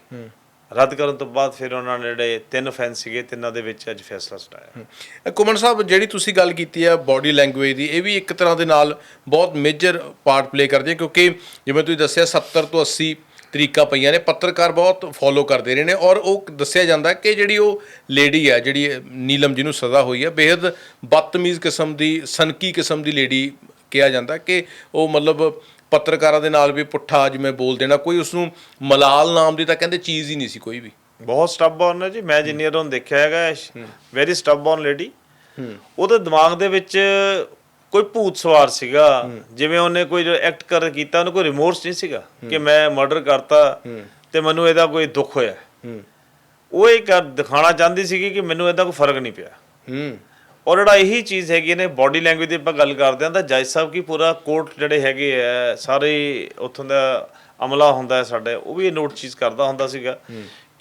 [SPEAKER 1] ਰੱਦ ਕਰਨ ਤੋਂ ਬਾਅਦ ਫਿਰ ਉਹਨਾਂ ਨੇ ਜਿਹੜੇ ਤਿੰਨ ਫੈਨ ਸੀਗੇ ਤਿੰਨਾਂ ਦੇ ਵਿੱਚ ਅੱਜ ਫੈਸਲਾ ਸੁਣਾਇਆ।
[SPEAKER 2] ਕੁਮਨ ਸਾਹਿਬ ਜਿਹੜੀ ਤੁਸੀਂ ਗੱਲ ਕੀਤੀ ਹੈ ਬਾਡੀ ਲੈਂਗੁਏਜ ਦੀ ਇਹ ਵੀ ਇੱਕ ਤਰ੍ਹਾਂ ਦੇ ਨਾਲ ਬਹੁਤ ਮੇਜਰ ਪਾਰਟ ਪਲੇ ਕਰਦੀ ਹੈ ਕਿਉਂਕਿ ਜਿਵੇਂ ਤੁਸੀਂ ਦੱਸਿਆ 70 ਤੋਂ 80 ਤਰੀਕਾ ਪਈਆਂ ਨੇ ਪੱਤਰਕਾਰ ਬਹੁਤ ਫੋਲੋ ਕਰਦੇ ਰਹੇ ਨੇ ਔਰ ਉਹ ਦੱਸਿਆ ਜਾਂਦਾ ਕਿ ਜਿਹੜੀ ਉਹ ਲੇਡੀ ਹੈ ਜਿਹੜੀ ਨੀਲਮ ਜਿਹਨੂੰ ਸਜ਼ਾ ਹੋਈ ਹੈ ਬੇहद ਬਦਤਮੀਜ਼ ਕਿਸਮ ਦੀ ਸਨਕੀ ਕਿਸਮ ਦੀ ਲੇਡੀ ਕਿਹਾ ਜਾਂਦਾ ਕਿ ਉਹ ਮਤਲਬ ਪੱਤਰਕਾਰਾਂ ਦੇ ਨਾਲ ਵੀ ਪੁੱਠਾ ਜਿਵੇਂ ਬੋਲ ਦੇਣਾ ਕੋਈ ਉਸ ਨੂੰ ਮਲਾਲ ਨਾਮ ਦੀ ਤਾਂ ਕਹਿੰਦੇ ਚੀਜ਼ ਹੀ ਨਹੀਂ ਸੀ ਕੋਈ ਵੀ।
[SPEAKER 1] ਬਹੁਤ ਸਟੱਬਬੌਰਨ ਹੈ ਜੀ ਮੈਂ ਜਿੰਨੀ ਵਾਰ ਉਹਨੂੰ ਦੇਖਿਆ ਹੈਗਾ ਵੈਰੀ ਸਟੱਬਬੌਰਨ ਲੇਡੀ ਉਹਦੇ ਦਿਮਾਗ ਦੇ ਵਿੱਚ ਕੋਈ ਭੂਤ ਸਵਾਰ ਸੀਗਾ ਜਿਵੇਂ ਉਹਨੇ ਕੋਈ ਐਕਟ ਕਰ ਕੀਤਾ ਉਹਨੂੰ ਕੋਈ ਰਿਮੋਰਸ ਨਹੀਂ ਸੀਗਾ ਕਿ ਮੈਂ ਮਰਡਰ ਕਰਤਾ ਤੇ ਮੈਨੂੰ ਇਹਦਾ ਕੋਈ ਦੁੱਖ ਹੋਇਆ। ਉਹ ਇਹ ਕਰ ਦਿਖਾਣਾ ਚਾਹੁੰਦੀ ਸੀਗੀ ਕਿ ਮੈਨੂੰ ਇਹਦਾ ਕੋਈ ਫ਼ਰਕ ਨਹੀਂ ਪਿਆ।
[SPEAKER 2] ਹੂੰ।
[SPEAKER 1] ਔਰ ਜਿਹੜਾ ਇਹੀ ਚੀਜ਼ ਹੈਗੀ ਨੇ ਬਾਡੀ ਲੈਂਗੁਏਜ ਦੀ ਆਪਾਂ ਗੱਲ ਕਰਦੇ ਹਾਂ ਤਾਂ ਜੱਜ ਸਾਹਿਬ ਕੀ ਪੂਰਾ ਕੋਰਟ ਜਿਹੜੇ ਹੈਗੇ ਆ ਸਾਰੇ ਉੱਥੋਂ ਦਾ ਅਮਲਾ ਹੁੰਦਾ ਹੈ ਸਾਡੇ ਉਹ ਵੀ ਇਹ ਨੋਟ ਚੀਜ਼ ਕਰਦਾ ਹੁੰਦਾ ਸੀਗਾ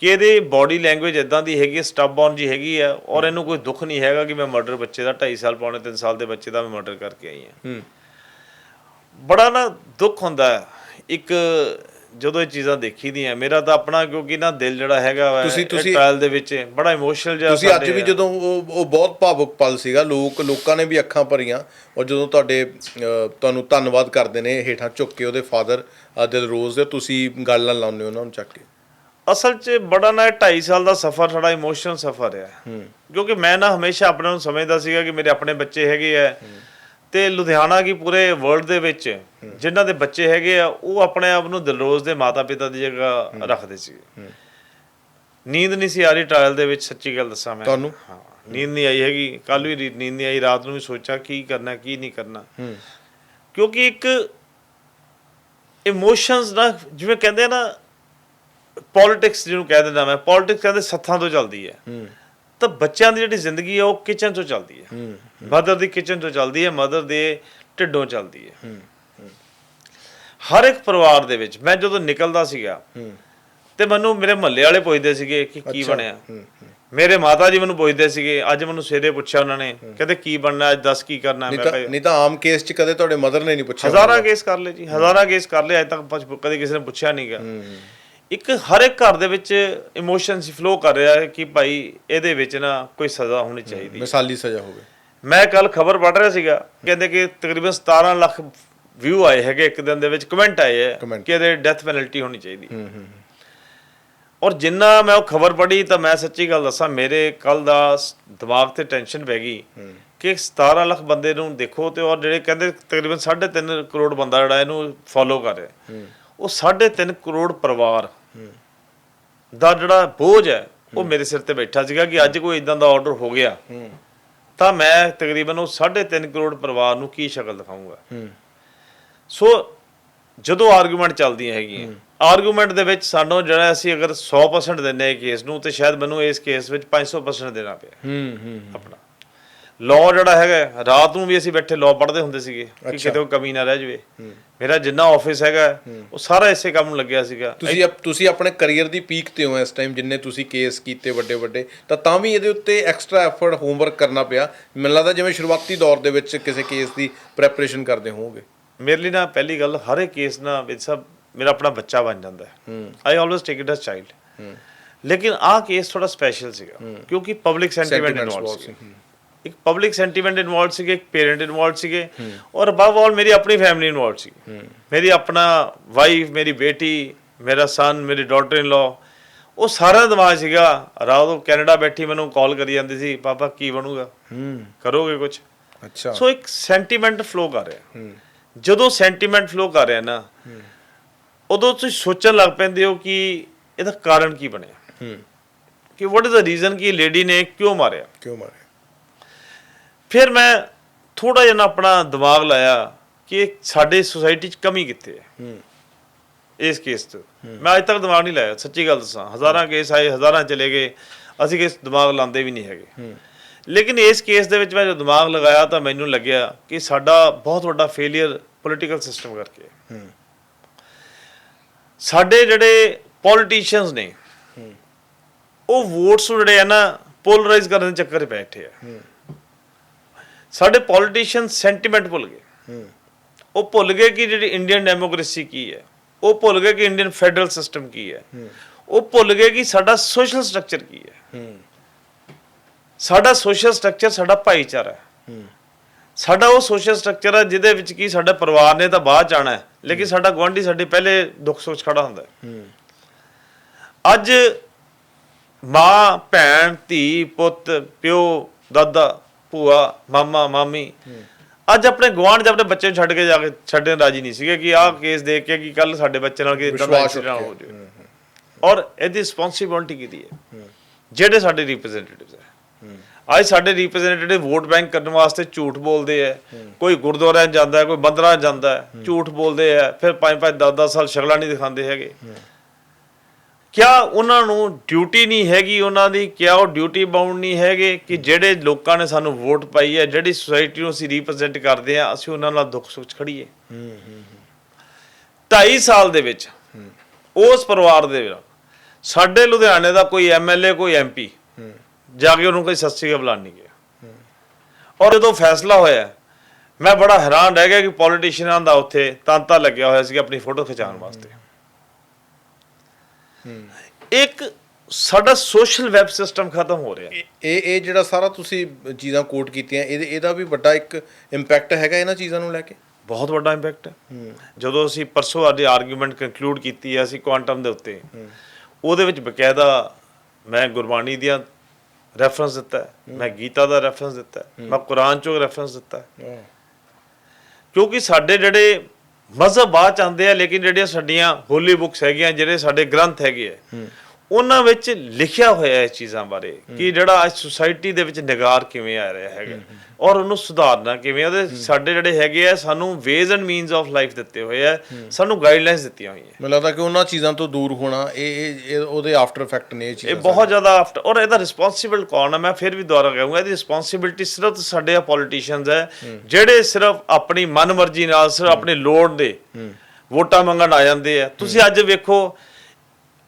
[SPEAKER 1] ਕਿ ਇਹਦੀ ਬਾਡੀ ਲੈਂਗੁਏਜ ਇਦਾਂ ਦੀ ਹੈਗੀ ਸਟੱਬਬੌਰਨ ਜੀ ਹੈਗੀ ਆ ਔਰ ਇਹਨੂੰ ਕੋਈ ਦੁੱਖ ਨਹੀਂ ਹੈਗਾ ਕਿ ਮੈਂ ਮਰਡਰ ਬੱਚੇ ਦਾ 2.5 ਸਾਲ ਪੌਣੇ 3 ਸਾਲ ਦੇ ਬੱਚੇ ਦਾ ਮੈਂ ਮਰਡਰ ਕਰਕੇ ਆਈ ਹਾਂ।
[SPEAKER 2] ਹੂੰ।
[SPEAKER 1] ਬੜਾ ਨਾ ਦੁੱਖ ਹੁੰਦਾ ਇੱਕ ਜਦੋਂ ਇਹ ਚੀਜ਼ਾਂ ਦੇਖੀ ਦੀਆਂ ਮੇਰਾ ਤਾਂ ਆਪਣਾ ਕਿਉਂਕਿ ਨਾ ਦਿਲ ਜਿਹੜਾ ਹੈਗਾ ਵਾ
[SPEAKER 2] ਤੁਸੀਂ- ਤੁਸੀਂ-
[SPEAKER 1] ਟ੍ਰਾਇਲ ਦੇ ਵਿੱਚ ਬੜਾ ਇਮੋਸ਼ਨਲ ਜਿਹਾ
[SPEAKER 2] ਤੁਸੀਂ ਅੱਜ ਵੀ
[SPEAKER 1] ਆ।
[SPEAKER 2] ਜਦੋਂ ਉਹ ਉਹ ਬਹੁਤ ਭਾਵੁਕ ਪਲ ਸੀਗਾ ਲੋਕ ਲੋਕਾਂ ਨੇ ਵੀ ਅੱਖਾਂ ਭਰੀਆਂ ਔਰ ਜਦੋਂ ਤੁਹਾਡੇ ਤੁਹਾਨੂੰ ਧੰਨਵਾਦ ਕਰਦੇ ਨੇ ਹੇਠਾਂ ਝੁੱਕ ਕੇ ਉਹਦੇ ਫਾਦਰ ਦਿਲਰੋਜ਼ ਦੇ ਤੁਸੀਂ ਗੱਲ ਨਾਲ ਲਾਉਂਦੇ ਹੋ ਉਹਨਾਂ ਨੂੰ ਚੱਕ ਕੇ।
[SPEAKER 1] ਅਸਲ 'ਚ ਬੜਾ ਨਾ 2.5 ਸਾਲ ਦਾ ਸਫ਼ਰ ਸਾਡਾ ਇਮੋਸ਼ਨਲ ਸਫ਼ਰ ਹੈ। ਕਿਉਂਕਿ ਮੈਂ ਨਾ ਹਮੇਸ਼ਾ ਆਪਣੇ ਨੂੰ ਸਮਝਦਾ ਸੀਗਾ ਕਿ ਮੇਰੇ ਆਪਣੇ ਬੱਚੇ ਹੈਗੇ ਆ। ਤੇ ਲੁਧਿਆਣਾ ਕੀ ਪੂਰੇ ਵਰਲਡ ਦੇ ਵਿੱਚ ਜਿਨ੍ਹਾਂ ਦੇ ਬੱਚੇ ਹੈਗੇ ਆ ਉਹ ਆਪਣੇ ਆਪ ਨੂੰ ਦਿਲਰੋਜ਼ ਦੇ ਮਾਤਾ-ਪਿਤਾ ਦੀ ਜਗ੍ਹਾ ਰੱਖਦੇ ਸੀ। ਨੀਂਦ ਨਹੀਂ ਸੀ ਆ ਰਹੀ ਟ੍ਰਾਇਲ ਦੇ ਵਿੱਚ ਸੱਚੀ ਗੱਲ ਦੱਸਾਂ ਮੈਂ।
[SPEAKER 2] ਤੁਹਾਨੂੰ?
[SPEAKER 1] ਹਾਂ ਨੀਂਦ ਨਹੀਂ ਆਈ ਹੈਗੀ। ਕੱਲ ਵੀ ਨੀਂਦ ਨਹੀਂ ਆਈ ਰਾਤ ਨੂੰ ਵੀ ਸੋਚਿਆ ਕੀ ਕਰਨਾ ਕੀ ਨਹੀਂ ਕਰਨਾ। ਕਿਉਂਕਿ ਇੱਕ ਇਮੋਸ਼ਨਸ ਨਾ ਜਿਵੇਂ ਕਹਿੰਦੇ ਆ ਨਾ ਪੋਲਿਟਿਕਸ ਜਿਹਨੂੰ ਕਹਿ ਦਿੰਦਾ ਮੈਂ ਪੋਲਿਟਿਕਸ ਕਹਿੰਦੇ ਸੱਥਾਂ ਤੋਂ ਚੱਲਦੀ ਹੈ। ਤਾਂ ਬੱਚਿਆਂ ਦੀ ਜਿਹੜੀ ਜ਼ਿੰਦਗੀ ਹੈ ਉਹ ਕਿਚਨ ਤੋਂ ਚੱਲਦੀ ਹੈ। ਮਦਰ ਦੀ ਕਿਚਨ ਤੋਂ ਚੱਲਦੀ ਹੈ ਮਦਰ ਦੇ ਢਿੱਡੋਂ ਚੱਲਦੀ ਹੈ। ਹਰ ਇੱਕ ਪਰਿਵਾਰ ਦੇ ਵਿੱਚ ਮੈਂ ਜਦੋਂ ਨਿਕਲਦਾ ਸੀਗਾ ਤੇ ਮੈਨੂੰ ਮੇਰੇ ਮਹੱਲੇ ਵਾਲੇ ਪੁੱਛਦੇ ਸੀਗੇ ਕਿ ਕੀ ਬਣਿਆ। ਮੇਰੇ ਮਾਤਾ ਜੀ ਮੈਨੂੰ ਪੁੱਛਦੇ ਸੀਗੇ ਅੱਜ ਮੈਨੂੰ ਸਵੇਰੇ ਪੁੱਛਿਆ ਉਹਨਾਂ ਨੇ ਕਹਿੰਦੇ ਕੀ ਬਣਨਾ ਅੱਜ ਦੱਸ ਕੀ ਕਰਨਾ ਮੈਂ ਕਿਹਾ
[SPEAKER 2] ਨਹੀਂ ਤਾਂ ਆਮ ਕੇਸ 'ਚ ਕਦੇ ਤੁਹਾਡੇ ਮਦਰ ਨੇ ਨਹੀਂ ਪੁੱਛਿਆ
[SPEAKER 1] ਹਜ਼ਾਰਾਂ ਕੇਸ ਕਰ ਲਏ ਜੀ ਹਜ਼ਾਰਾਂ ਕੇਸ ਕਰ ਲਏ ਅਜੇ ਤੱਕ ਕਦੇ ਕਿਸੇ ਨੇ ਪੁੱਛਿਆ ਨਹੀਂਗਾ ਇੱਕ ਹਰ ਇੱਕ ਘਰ ਦੇ ਵਿੱਚ ਇਮੋਸ਼ਨਸ ਫਲੋ ਕਰ ਰਿਹਾ ਹੈ ਕਿ ਭਾਈ ਇਹਦੇ ਵਿੱਚ ਨਾ ਕੋਈ ਸਜ਼ਾ ਹੋਣੀ ਚਾਹੀਦੀ ਹੈ।
[SPEAKER 2] ਮਿਸਾਲੀ ਸਜ਼ਾ ਹੋਵੇ
[SPEAKER 1] ਮੈਂ ਕੱਲ ਖਬਰ ਪੜ੍ਹ ਰਿਹਾ ਸੀਗਾ ਕਹਿੰਦੇ ਕਿ ਤਕਰੀਬਨ 17 ਲੱਖ ਵਿਊ ਆਏ ਹੈਗੇ ਇੱਕ ਦਿਨ ਦੇ ਵਿੱਚ ਕਮੈਂਟ ਆਏ ਹੈ
[SPEAKER 2] Comment।
[SPEAKER 1] ਕਿ ਇਹਦੇ ਡੈਥ ਪੈਨਲਟੀ ਹੋਣੀ ਚਾਹੀਦੀ ਹੈ। ਔਰ ਜਿੰਨਾ ਮੈਂ ਉਹ ਖਬਰ ਪੜ੍ਹੀ ਤਾਂ ਮੈਂ ਸੱਚੀ ਗੱਲ ਦੱਸਾਂ ਮੇਰੇ ਕੱਲ ਦਾ ਸ- ਦਿਮਾਗ ਤੇ ਟੈਨਸ਼ਨ ਪੈ ਗਈ ਕਿ 17 ਲੱਖ ਬੰਦੇ ਨੂੰ ਦੇਖੋ ਤੇ ਔਰ ਜਿਹੜੇ ਕਹਿੰਦੇ ਤਕਰੀਬਨ 3.5 ਕਰੋੜ ਬੰਦਾ ਜਿਹੜਾ ਇਹਨੂੰ ਫੋਲੋ ਕਰ ਰਿਹਾ ਉਹ 3.5 ਕਰੋੜ ਪਰਿਵਾਰ ਦਾ ਜਿਹੜਾ ਬੋਝ ਹੈ ਉਹ ਮੇਰੇ ਸਿਰ ਤੇ ਬੈਠਾ ਸੀਗਾ ਕਿ ਅੱਜ ਕੋਈ ਇਦਾਂ ਦਾ ਆਰਡਰ ਹੋ ਗਿਆ। ਤਾਂ ਮੈਂ ਤਕਰੀਬਨ ਉਹ 3.5 ਕਰੋੜ ਪਰਿਵਾਰ ਨੂੰ ਕੀ ਸ਼ਕਲ ਦਿਖਾਊਂਗਾ? ਸੋ ਜਦੋਂ ਆਰਗੂਮੈਂਟ ਚੱਲਦੀਆਂ ਹੈਗੀਆਂ ਆਰਗੂਮੈਂਟ ਦੇ ਵਿੱਚ ਸਾਨੂੰ ਜਿਹੜਾ ਅਸੀਂ ਅਗਰ 100% ਦਿੰਨੇ ਕੇਸ ਨੂੰ ਤੇ ਸ਼ਾਇਦ ਮੈਨੂੰ ਇਸ ਕੇਸ ਵਿੱਚ 500% ਦੇਣਾ ਪਿਆ।
[SPEAKER 2] ਹੂੰ ਹੂੰ।
[SPEAKER 1] ਆਪਣਾ। ਲਾਅ ਜਿਹੜਾ ਹੈਗਾ ਰਾਤ ਨੂੰ ਵੀ ਅਸੀਂ ਬੈਠੇ ਲਾਅ ਪੜ੍ਹਦੇ ਹੁੰਦੇ ਸੀਗੇ ਕਿ ਕਿਤੇ ਕੋਈ ਕਮੀ ਨਾ ਰਹਿ ਜਾਵੇ। ਮੇਰਾ ਜਿੰਨਾ ਆਫਿਸ ਹੈਗਾ ਉਹ ਸਾਰਾ ਇਸੇ ਕੰਮ ਨੂੰ ਲੱਗਿਆ ਸੀਗਾ।
[SPEAKER 2] ਤੁਸੀਂ ਤੁਸੀਂ ਆਪਣੇ ਕੈਰੀਅਰ ਦੀ ਪੀਕ ਤੇ ਹੋ ਇਸ ਟਾਈਮ ਜਿੰਨੇ ਤੁਸੀਂ ਕੇਸ ਕੀਤੇ ਵੱਡੇ ਵੱਡੇ ਤਾਂ ਤਾਂ ਵੀ ਇਹਦੇ ਉੱਤੇ ਐਕਸਟਰਾ ਐਫਰਟ ਹੋਮਵਰਕ ਕਰਨਾ ਪਿਆ। ਮੈਨੂੰ ਲੱਗਦਾ ਜਿਵੇਂ ਸ਼ੁਰੂਆਤੀ ਦੌਰ ਦੇ ਵਿੱਚ ਕਿਸੇ ਕੇਸ ਦੀ ਪ੍ਰੈਪਰੇਸ਼ਨ ਕਰਦੇ ਹੋਵੋਗੇ।
[SPEAKER 1] ਮੇਰੇ ਲਈ ਨਾ ਪਹਿਲੀ ਗੱਲ ਹਰ ਇੱਕ ਕੇਸ ਨਾ ਵਿੱਚ ਸਭ ਮੇਰਾ ਆਪਣਾ ਬੱਚਾ ਬਣ ਜਾਂਦਾ ਹੈ। I always take it as child ਲੇਕਿਨ ਆਹ ਕੇਸ ਥੋੜਾ ਸਪੈਸ਼ਲ ਸੀਗਾ ਕਿਉਂਕਿ ਪਬਲਿਕ ਸੈਂਟੀਮੈਂਟ
[SPEAKER 2] involved
[SPEAKER 1] ਸੀ ਇੱਕ ਪਬਲਿਕ ਸੈਂਟੀਮੈਂਟ ਇਨਵੋਲਡ ਸੀਗੇ ਇੱਕ ਪੇਰੈਂਟ ਇਨਵੋਲਡ ਸੀਗੇ ਔਰ ਅਬਵ ਆਲ ਮੇਰੀ ਆਪਣੀ ਫੈਮਿਲੀ ਇਨਵੋਲਡ ਸੀ ਮੇਰੀ ਆਪਣਾ ਵਾਈਫ ਮੇਰੀ ਬੇਟੀ ਮੇਰਾ ਸਨ ਮੇਰੀ ਡਾਟਰ ਇਨ ਲਾ ਉਹ ਸਾਰਾ ਦਿਮਾਗ ਸੀਗਾ ਰਾਤ ਉਹ ਕੈਨੇਡਾ ਬੈਠੀ ਮੈਨੂੰ ਕਾਲ ਕਰੀ ਜਾਂਦੀ ਸੀ ਪਾਪਾ ਕੀ ਬਣੂਗਾ?
[SPEAKER 2] ਹੂੰ
[SPEAKER 1] ਕਰੋਗੇ ਕੁਝ
[SPEAKER 2] ਅੱਛਾ।
[SPEAKER 1] ਸੋ ਇੱਕ ਸੈਂਟੀਮੈਂਟ ਫਲੋ ਕਰ ਰਿਹਾ। ਜਦੋਂ ਸੈਂਟੀਮੈਂਟ ਫਲੋ ਕਰ ਰਿਹਾ ਨਾ ਉਦੋਂ ਤੁਸੀਂ ਸੋਚਣ ਲੱਗ ਪੈਂਦੇ ਹੋ ਕਿ ਇਹਦਾ ਕਾਰਨ ਕੀ ਬਣਿਆ?
[SPEAKER 2] ਹੂੰ।
[SPEAKER 1] ਕਿ ਵਾਟ ਇਜ਼ ਦਾ ਰੀਜ਼ਨ ਕਿ ਲੇਡੀ ਨੇ ਕਿਉਂ ਮਾਰਿਆ?
[SPEAKER 2] ਕਿਉਂ ਮਾਰੇ
[SPEAKER 1] ਫਿਰ ਮੈਂ ਥੋੜਾ ਜਿਹਾ ਆਪਣਾ ਦਿਮਾਗ ਲਾਇਆ ਕਿ ਸਾਡੇ ਸੋਸਾਇਟੀ 'ਚ ਕਮੀ ਕਿੱਥੇ ਹੈ।
[SPEAKER 2] ਹੂੰ।
[SPEAKER 1] ਇਸ ਕੇਸ 'ਚ। ਮੈਂ ਅਜੇ ਤੱਕ ਦਿਮਾਗ ਨਹੀਂ ਲਾਇਆ ਸੱਚੀ ਗੱਲ ਦੱਸਾਂ। ਹਜ਼ਾਰਾਂ ਕੇਸ ਆਏ ਹਜ਼ਾਰਾਂ ਚਲੇ ਗਏ। ਅਸੀਂ ਕਿਸ ਦਿਮਾਗ ਲਾਉਂਦੇ ਵੀ ਨਹੀਂ ਹੈਗੇ। ਲੇਕਿਨ ਇਸ ਕੇਸ ਦੇ ਵਿੱਚ ਮੈਂ ਜਦੋਂ ਦਿਮਾਗ ਲਗਾਇਆ ਤਾਂ ਮੈਨੂੰ ਲੱਗਿਆ ਕਿ ਸਾਡਾ ਬਹੁਤ ਵੱਡਾ ਫੇਲਿਅਰ ਪੋਲੀਟੀਕਲ ਸਿਸਟਮ ਕਰਕੇ ਹੈ। ਸਾਡੇ ਜਿਹੜੇ ਪੋਲੀਟੀਸ਼ੀਅਨਸ ਨੇ ਉਹ ਵੋਟਸ ਨੂੰ ਜਿਹੜੇ ਆ ਨਾ ਪੋਲਰਾਈਜ਼ ਕਰਨ ਦੇ ਚੱਕਰ 'ਚ ਬੈਠੇ ਆ। ਸਾਡੇ ਪੋਲੀਟੀਸ਼ੀਅਨ ਸੈਂਟੀਮੈਂਟ ਭੁੱਲ ਗਏ। ਉਹ ਭੁੱਲ ਗਏ ਕਿ ਜਿਹੜੀ ਇੰਡੀਅਨ ਡੈਮੋਕ੍ਰੇਸੀ ਕੀ ਹੈ ਉਹ ਭੁੱਲ ਗਏ ਕਿ ਇੰਡੀਅਨ ਫੈਡਰਲ ਸਿਸਟਮ ਕੀ ਹੈ ਉਹ ਭੁੱਲ ਗਏ ਕਿ ਸਾਡਾ ਸੋਸ਼ਲ ਸਟਰਕਚਰ ਕੀ ਹੈ। ਸਾਡਾ ਸੋਸ਼ਲ ਸਟਰਕਚਰ ਸਾਡਾ ਭਾਈਚਾਰਾ ਹੈ। ਸਾਡਾ ਉਹ ਸੋਸ਼ਲ ਸਟਰਕਚਰ ਹੈ ਜਿਹਦੇ ਵਿੱਚ ਕੀ ਸਾਡਾ ਪਰਿਵਾਰ ਨੇ ਤਾਂ ਬਾਅਦ ਆਣਾ ਹੈ ਲੇਕਿਨ ਸਾਡਾ ਗੁਆਂਢੀ ਸਾਡੇ ਪਹਿਲੇ ਦੁੱਖ ਸੁੱਖ 'ਚ ਖੜਾ ਹੁੰਦਾ ਹੈ। ਅੱਜ ਮਾਂ ਭੈਣ ਧੀ ਪੁੱਤ ਪਿਓ ਦਾਦਾ ਭੂਆ ਮਾਮਾ ਮਾਮੀ। ਅੱਜ ਆਪਣੇ ਗੁਆਂਢ 'ਚ ਆਪਣੇ ਬੱਚੇ ਨੂੰ ਛੱਡ ਕੇ ਜਾ ਕੇ ਛੱਡਣ ਰਾਜੀ ਨਹੀਂ ਸੀਗੇ ਕਿ ਆਹ ਕੇਸ ਦੇਖ ਕੇ ਕਿ ਕੱਲ ਸਾਡੇ ਬੱਚੇ ਨਾਲ ਕਿ ਇਦਾਂ ਦਾ
[SPEAKER 2] ਵਿਸ਼ਵਾਸ
[SPEAKER 1] incident
[SPEAKER 2] ਰੱਖਿਆ।
[SPEAKER 1] ਹੋ ਜਾਵੇ। ਔਰ ਇਹਦੀ ਰਿਸਪੌਂਸਿਬਿਲਟੀ ਕਿਹਦੀ ਹੈ? ਜਿਹੜੇ ਸਾਡੇ ਰਿਪਰੈਜ਼ੈਂਟੇਟਿਵਸ ਹੈ। ਅੱਜ ਸਾਡੇ ਰਿਪਰੈਜ਼ੈਂਟੇਟਿਵ ਵੋਟ ਬੈਂਕ ਕਰਨ ਵਾਸਤੇ ਝੂਠ ਬੋਲਦੇ ਹੈ। ਕੋਈ ਗੁਰਦੁਆਰਿਆਂ ਜਾਂਦਾ ਕੋਈ ਮੰਦਰਾਂ 'ਚ ਜਾਂਦਾ ਝੂਠ ਬੋਲਦੇ ਹੈ। ਫਿਰ 5-5 10-10 ਸਾਲ ਸ਼ਕਲਾਂ ਨਹੀਂ ਦਿਖਾਉਂਦੇ ਹੈਗੇ। ਕਿਆ ਉਹਨਾਂ ਨੂੰ ਡਿਊਟੀ ਨਹੀਂ ਹੈਗੀ ਉਹਨਾਂ ਦੀ? ਕਿਆ ਉਹ ਡਿਊਟੀ ਬਾਉਂਡ ਨਹੀਂ ਹੈਗੇ ਕਿ ਜਿਹੜੇ ਲੋਕਾਂ ਨੇ ਸਾਨੂੰ ਵੋਟ ਪਾਈ ਹੈ ਜਿਹੜੀ ਸੁਸਾਇਟੀ ਨੂੰ ਅਸੀਂ ਰਿਪਰੈਜ਼ੈਂਟ ਕਰਦੇ ਆ ਅਸੀਂ ਉਹਨਾਂ ਨਾਲ ਦੁੱਖ ਸੁੱਖ ਖੜੀਏ 2.5 ਸਾਲ ਦੇ ਵਿੱਚ ਉਸ ਪਰਿਵਾਰ ਦੇ ਵਿੱਚ ਸਾਡੇ ਲੁਧਿਆਣੇ ਦਾ ਕੋਈ ਐਮਐਲਏ ਕੋਈ ਐਮਪੀ ਜਾ ਕੇ ਉਹਨੂੰ ਕੋਈ ਸੱਸੀ ਬੁਲਾਣ ਨਹੀਂ ਗਿਆ। ਔਰ ਜਦੋਂ ਫੈਸਲਾ ਹੋਇਆ ਮੈਂ ਬੜਾ ਹੈਰਾਨ ਰਹਿ ਗਿਆ ਕਿ ਪੋਲੀਟੀਸ਼ੀਅਨਾਂ ਦਾ ਉੱਥੇ ਤਾਂਤਾ ਲੱਗਿਆ ਹੋਇਆ ਸੀ ਆਪਣੀ ਫੋਟੋ ਖਿਚਾਉਣ ਵਾਸਤੇ। ਇੱਕ ਸਾਡਾ ਸੋਸ਼ਲ ਵੈਬ ਸਿਸਟਮ ਖਤਮ ਹੋ ਰਿਹਾ
[SPEAKER 2] ਇਹ ਇਹ ਜਿਹੜਾ ਸਾਰਾ ਤੁਸੀਂ ਚੀਜ਼ਾਂ ਕੋਟ ਕੀਤੀਆਂ ਇਹਦੇ ਇਹਦਾ ਵੀ ਵੱਡਾ ਇੱਕ ਇੰਪੈਕਟ ਹੈਗਾ ਇਹਨਾਂ ਚੀਜ਼ਾਂ ਨੂੰ ਲੈ ਕੇ?
[SPEAKER 1] ਬਹੁਤ ਵੱਡਾ ਇੰਪੈਕਟ ਹੈ। ਜਦੋਂ ਅਸੀਂ ਪਰਸੋਂ ਆਦੀ ਆਰਗੂਮੈਂਟ ਕੰਕਲੂਡ ਕੀਤੀ ਹੈ ਅਸੀਂ ਕੁਆਂਟਮ ਦੇ ਉੱਤੇ। ਉਹਦੇ ਵਿੱਚ ਬਕਾਇਦਾ ਮੈਂ ਗੁਰਬਾਣੀ ਦੀਆਂ ਰੈਫਰੈਂਸ ਦਿੱਤਾ ਮੈਂ ਗੀਤਾ ਦਾ ਰੈਫਰੈਂਸ ਦਿੱਤਾ ਮੈਂ ਕੁਰਾਨ ਚੋਂ ਰੈਫਰੈਂਸ ਦਿੱਤਾ। ਕਿਉਂਕਿ ਸਾਡੇ ਜਿਹੜੇ ਮਜ਼ਹਬ ਬਾਅਦ ਚ ਆਉਂਦੇ ਆ, ਲੇਕਿਨ ਜਿਹੜੀਆਂ ਸਾਡੀਆਂ ਹੋਲੀ ਬੁੱਕਸ ਹੈਗੀਆਂ, ਜਿਹੜੇ ਸਾਡੇ ਗ੍ਰੰਥ ਹੈਗੇ ਆ ਉਹਨਾਂ ਵਿੱਚ ਲਿਖਿਆ ਹੋਇਆ ਹੈ ਇਹ ਚੀਜ਼ਾਂ ਬਾਰੇ ਕਿ ਜਿਹੜਾ ਅੱਜ ਸੁਸਾਇਟੀ ਦੇ ਵਿੱਚ ਨਿਗਾਰ ਕਿਵੇਂ ਆ ਰਿਹਾ ਹੈਗਾ। ਔਰ ਉਹਨੂੰ ਸੁਧਾਰਨਾ ਕਿਵੇਂ ਉਹਦੇ ਸਾਡੇ ਜਿਹੜੇ ਹੈਗੇ ਆ ਸਾਨੂੰ ways and means of life ਦਿੱਤੇ ਹੋਏ ਆ ਸਾਨੂੰ ਗਾਈਡਲਾਈਨਸ ਦਿੱਤੀਆਂ ਹੋਈਆਂ।
[SPEAKER 2] ਮੈਨੂੰ ਲੱਗਦਾ ਕਿ ਉਹਨਾਂ ਚੀਜ਼ਾਂ ਤੋਂ ਦੂਰ ਹੋਣਾ ਇਹ ਇਹ- ਇਹ ਉਹਦੇ ਆਫਟਰ ਇਫੈਕਟ ਨੇ ਇਹ
[SPEAKER 1] ਇਹ
[SPEAKER 2] ਚੀਜ਼ਾਂ
[SPEAKER 1] ਬਹੁਤ ਜ਼ਿਆਦਾ ਆਫਟਰ ਔਰ ਇਹਦਾ ਰਿਸਪੌਂਸਿਬਲ ਕੌਣ ਹੈ ਮੈਂ ਫਿਰ ਵੀ ਦੁਬਾਰਾ ਕਹੂੰਗਾ ਇਹਦੀ ਰਿਸਪੌਂਸਿਬਿਲਟੀ ਸਿਰਫ ਸਾਡੇ ਆ ਪੋਲੀਟੀਸ਼ੀਅਨਸ ਹੈ। ਜਿਹੜੇ ਸਿਰਫ ਆਪਣੀ ਮਨਮਰਜ਼ੀ ਨਾਲ ਸਿਰਫ ਆਪਣੇ ਲੋੜ ਦੇ ਵੋਟਾਂ ਮੰਗਣ ਆ ਜਾਂਦੇ ਆ। ਤੁਸੀਂ ਅੱਜ ਵੇਖੋ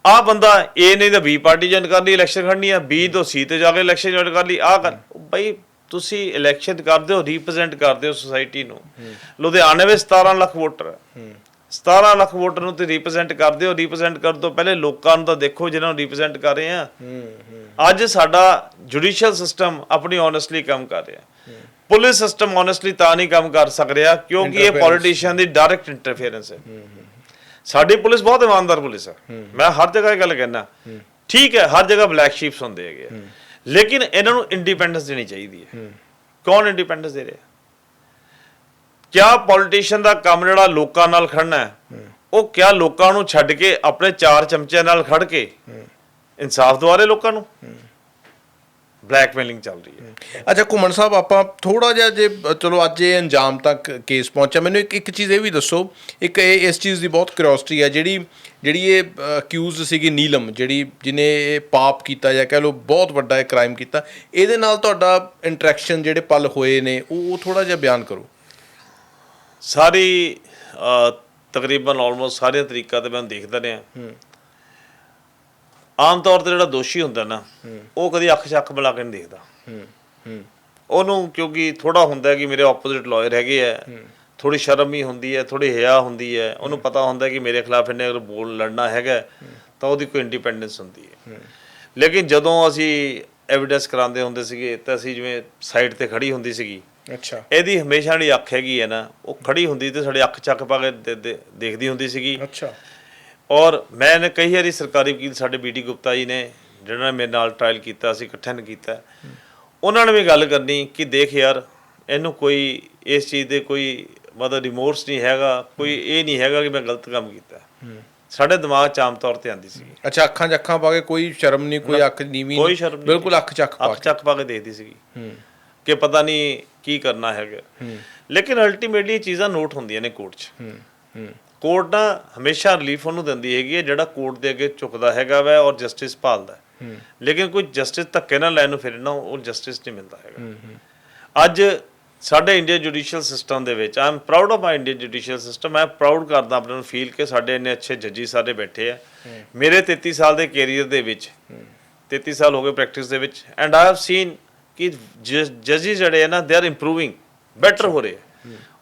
[SPEAKER 1] ਆ ਬੰਦਾ ਏ ਨੇ ਤਾਂ ਬੀ ਪਾਰਟੀ ਜਨ ਕਰ ਲਈ ਇਲੈਕਸ਼ਨ ਖੜਨੀ ਆ ਬੀ ਤੋਂ ਸੀ ਤੇ ਜਾ ਕੇ ਇਲੈਕਸ਼ਨ ਜਨ ਕਰ ਲਈ ਆ ਕਰ। ਬਈ ਤੁਸੀਂ ਇਲੈਕਸ਼ਨ ਕਰਦੇ ਹੋ ਰਿਪਰੈਜ਼ੈਂਟ ਕਰਦੇ ਹੋ ਸੁਸਾਇਟੀ ਨੂੰ। ਲੁਧਿਆਣੇ ਵਿੱਚ 17 ਲੱਖ ਵੋਟਰ ਹੈ। 17 ਲੱਖ ਵੋਟਰ ਨੂੰ ਤੇ ਰਿਪਰੈਜ਼ੈਂਟ ਕਰਦੇ ਹੋ ਰਿਪਰੈਜ਼ੈਂਟ ਕਰਨ ਤੋਂ ਪਹਿਲੇ ਲੋਕਾਂ ਨੂੰ ਤਾਂ ਦੇਖੋ ਜਿਹਨਾਂ ਨੂੰ ਰਿਪਰੈਜ਼ੈਂਟ ਕਰ ਰਹੇ ਆ। ਅੱਜ ਸਾਡਾ ਜੁਡੀਸ਼ੀਅਲ ਸਿਸਟਮ ਆਪਣੀ ਓਨੈਸਟਲੀ ਕੰਮ ਕਰ ਰਿਹਾ। ਪੁਲਿਸ ਸਿਸਟਮ ਓਨੈਸਟਲੀ ਤਾਂ ਨਹੀਂ ਕੰਮ ਕਰ ਸਕ ਰਿਹਾ ਕਿਉਂਕਿ ਇਹ. ਪੋਲੀਟੀਸ਼ੀਅਨ ਦੀ ਡਾਇਰੈਕਟ ਇੰਟਰਫੇਰੈਂਸ ਹੈ। ਸਾਡੀ ਪੁਲਿਸ ਬਹੁਤ ਇਮਾਨਦਾਰ ਪੁਲਿਸ ਹੈ। ਮੈਂ ਹਰ ਜਗ੍ਹਾ ਇਹ ਗੱਲ ਕਹਿਣਾ ਠੀਕ ਹੈ ਹਰ ਜਗ੍ਹਾ ਬਲੈਕ ਸ਼ੀਪਸ ਹੁੰਦੇ ਹੈਗੇ ਆ। ਲੇਕਿਨ ਇਹਨਾਂ ਨੂੰ ਇੰਡੀਪੈਂਡੈਂਸ ਦੇਣੀ ਚਾਹੀਦੀ ਹੈ। ਕੌਣ ਇੰਡੀਪੈਂਡੈਂਸ ਦੇ ਰਿਹਾ? ਕਿਆ ਪੋਲੀਟੀਸ਼ੀਅਨ ਦਾ ਕੰਮ ਜਿਹੜਾ ਲੋਕਾਂ ਨਾਲ ਖੜਨਾ ਹੈ? ਉਹ ਕਿਆ ਲੋਕਾਂ ਨੂੰ ਛੱਡ ਕੇ ਆਪਣੇ ਚਾਰ ਚਮਚਿਆਂ ਨਾਲ ਖੜ ਕੇ ਇਨਸਾਫ ਦਵਾਰੇ ਲੋਕਾਂ ਨੂੰ? ਬਲੈਕਮੇਲਿੰਗ ਚੱਲ ਰਹੀ ਹੈ।
[SPEAKER 2] ਅੱਛਾ ਘੁੰਮਣ ਸਾਹਿਬ ਆਪਾਂ ਥੋੜਾ ਜਿਹਾ ਜੇ ਚਲੋ ਅੱਜ ਇਹ ਅੰਜਾਮ ਤੱਕ ਕੇਸ ਪਹੁੰਚਿਆ ਮੈਨੂੰ ਇੱਕ ਇੱਕ ਚੀਜ਼ ਇਹ ਵੀ ਦੱਸੋ ਇੱਕ ਇਹ ਇਸ ਚੀਜ਼ ਦੀ ਬਹੁਤ ਕਿਉਰਿਓਸਿਟੀ ਹੈ ਜਿਹੜੀ ਜਿਹੜੀ ਇਹ ਅਕਿਊਜ਼ਡ ਸੀਗੀ ਨੀਲਮ ਜਿਹੜੀ ਜਿਹਨੇ ਇਹ ਪਾਪ ਕੀਤਾ ਜਾਂ ਕਹਿ ਲਓ ਬਹੁਤ ਵੱਡਾ ਇਹ ਕ੍ਰਾਈਮ ਕੀਤਾ ਇਹਦੇ ਨਾਲ ਤੁਹਾਡਾ ਇੰਟਰੈਕਸ਼ਨ ਜਿਹੜੇ ਪਲ ਹੋਏ ਨੇ ਉਹ ਥੋੜਾ ਜਿਹਾ ਬਿਆਨ ਕਰੋ।
[SPEAKER 1] ਸਾਰੀ ਤਕਰੀਬਨ ਆਲਮੋਸਟ ਸਾਰੇ ਤਰੀਕਾ ਤੇ ਮੈਂ ਦੇਖਦਾ ਰਿਹਾ। ਆਮ ਤੌਰ ਤੇ ਜਿਹੜਾ ਦੋਸ਼ੀ ਹੁੰਦਾ ਨਾ ਉਹ ਕਦੀ ਅੱਖ ਅੱਖ ਮਿਲਾ ਕੇ ਨਹੀਂ ਦੇਖਦਾ।
[SPEAKER 2] ਹੂੰ ਹੂੰ।
[SPEAKER 1] ਉਹਨੂੰ ਕਿਉਂਕਿ ਥੋੜਾ ਹੁੰਦਾ ਕਿ ਮੇਰੇ ਆਪੋਜ਼ਿਟ ਲਾਇਰ ਹੈਗੇ ਆ ਥੋੜੀ ਸ਼ਰਮ ਹੀ ਹੁੰਦੀ ਹੈ ਥੋੜੀ ਹਿਆ ਹੁੰਦੀ ਹੈ ਉਹਨੂੰ ਪਤਾ ਹੁੰਦਾ ਕਿ ਮੇਰੇ ਖਿਲਾਫ ਇਹਨੇ ਅਗਰ ਬੋਲ ਲੜਨਾ ਹੈਗਾ ਤਾਂ ਉਹਦੀ ਕੋਈ ਇੰਡੀਪੈਂਡੈਂਸ ਹੁੰਦੀ ਹੈ। ਲੇਕਿਨ ਜਦੋਂ ਅਸੀਂ ਐਵੀਡੈਂਸ ਕਰਾਉਂਦੇ ਹੁੰਦੇ ਸੀਗੇ ਤਾਂ ਅਸੀਂ ਜਿਵੇਂ ਸਾਈਡ ਤੇ ਖੜੀ ਹੁੰਦੀ ਸੀਗੀ
[SPEAKER 2] ਅੱਛਾ।
[SPEAKER 1] ਇਹਦੀ ਹਮੇਸ਼ਾ ਜਿਹੜੀ ਅੱਖ ਹੈਗੀ ਹੈ ਨਾ ਉਹ ਖੜੀ ਹੁੰਦੀ ਤੇ ਸਾਡੇ ਅੱਖ ਚੱਕ ਪਾ ਕੇ ਦੇਖਦੀ ਹੁੰਦੀ ਸੀਗੀ।
[SPEAKER 2] ਅੱਛਾ।
[SPEAKER 1] ਔਰ ਮੈਂ ਨੇ ਕਈ ਵਾਰੀ ਸਰਕਾਰੀ ਵਕੀਲ ਸਾਡੇ ਬੀਡੀ ਗੁਪਤਾ ਜੀ ਨੇ ਜਿਹਨਾਂ ਨੇ ਮੇਰੇ ਨਾਲ ਟ੍ਰਾਇਲ ਕੀਤਾ ਅਸੀਂ ਇਕੱਠਿਆਂ ਨੇ ਕੀਤਾ। ਉਹਨਾਂ ਨੇ ਵੀ ਗੱਲ ਕਰਨੀ ਕਿ ਦੇਖ ਯਾਰ ਇਹਨੂੰ ਕੋਈ ਇਸ ਚੀਜ਼ ਦੇ ਕੋਈ ਮਤਲਬ ਰਿਮੋਰਸ ਨਹੀਂ ਹੈਗਾ ਕੋਈ ਇਹ ਨਹੀਂ ਹੈਗਾ ਕਿ ਮੈਂ ਗਲਤ ਕੰਮ ਕੀਤਾ। ਸਾਡੇ ਦਿਮਾਗ 'ਚ ਆਮ ਤੌਰ ਤੇ ਆਂਦੀ ਸੀ।
[SPEAKER 2] ਅੱਛਾ ਅੱਖਾਂ 'ਚ ਅੱਖਾਂ ਪਾ ਕੇ ਕੋਈ ਸ਼ਰਮ ਨਹੀਂ ਕੋਈ ਅੱਖ ਨੀਵੀਂ
[SPEAKER 1] ਕੋਈ ਸ਼ਰਮ ਨਹੀਂ।
[SPEAKER 2] ਬਿਲਕੁਲ ਅੱਖ 'ਚ ਅੱਖ ਪਾ
[SPEAKER 1] ਅੱਖ ਚੱਕ ਪਾ ਕੇ ਦੇਖਦੀ ਸੀਗੀ।
[SPEAKER 2] ਹੂੰ।
[SPEAKER 1] ਕਿ ਪਤਾ ਨਹੀਂ ਕੀ ਕਰਨਾ ਹੈਗਾ। ਲੇਕਿਨ ਅਲਟੀਮੇਟਲੀ ਇਹ ਚੀਜ਼ਾਂ ਨੋਟ ਹੁੰਦੀਆਂ ਨੇ ਕੋਰਟ 'ਚ।
[SPEAKER 2] ਹੂੰ ਹੂੰ।
[SPEAKER 1] ਕੋਰਟ ਨਾ ਹਮੇਸ਼ਾ ਰਿਲੀਫ ਉਹਨੂੰ ਦਿੰਦੀ ਹੈਗੀ ਹੈ ਜਿਹੜਾ ਕੋਰਟ ਦੇ ਅੱਗੇ ਝੁਕਦਾ ਹੈਗਾ ਵੈ ਔਰ ਜਸਟਿਸ ਭਾਲਦਾ ਹੈ। ਲੇਕਿਨ ਕੋਈ ਜਸਟਿਸ ਧੱਕੇ ਨਾਲ ਲੈਣ ਨੂੰ ਫਿਰ ਨਾ ਉਹ ਜਸਟਿਸ ਨਹੀਂ ਮਿਲਦਾ ਹੈਗਾ। ਅੱਜ ਸਾਡੇ ਇੰਡੀਆ ਜੁਡੀਸ਼ੀਅਲ ਸਿਸਟਮ ਦੇ ਵਿੱਚ am proud of my Indian judicial system ਮੈਂ ਪ੍ਰਾਊਡ ਕਰਦਾ ਆਪਣੇ ਨੂੰ ਫੀਲ ਕਿ ਸਾਡੇ ਇੰਨੇ ਅੱਛੇ ਜੱਜੀ ਸਾਰੇ ਬੈਠੇ ਆ। ਮੇਰੇ 33 ਸਾਲ ਦੇ ਕੈਰੀਅਰ ਦੇ ਵਿੱਚ 33 ਸਾਲ ਹੋ ਗਏ ਪ੍ਰੈਕਟਿਸ ਦੇ ਵਿੱਚ ਐਂਡ ਆਈ ਹੈਵ ਸੀਨ ਕਿ ਜੱਜੀ ਜਿਹੜੇ ਆ ਨਾ ਦੇ ਆਰ ਇੰਪਰੂਵਿੰਗ ਬੈਟਰ ਹੋ ਰਹੇ।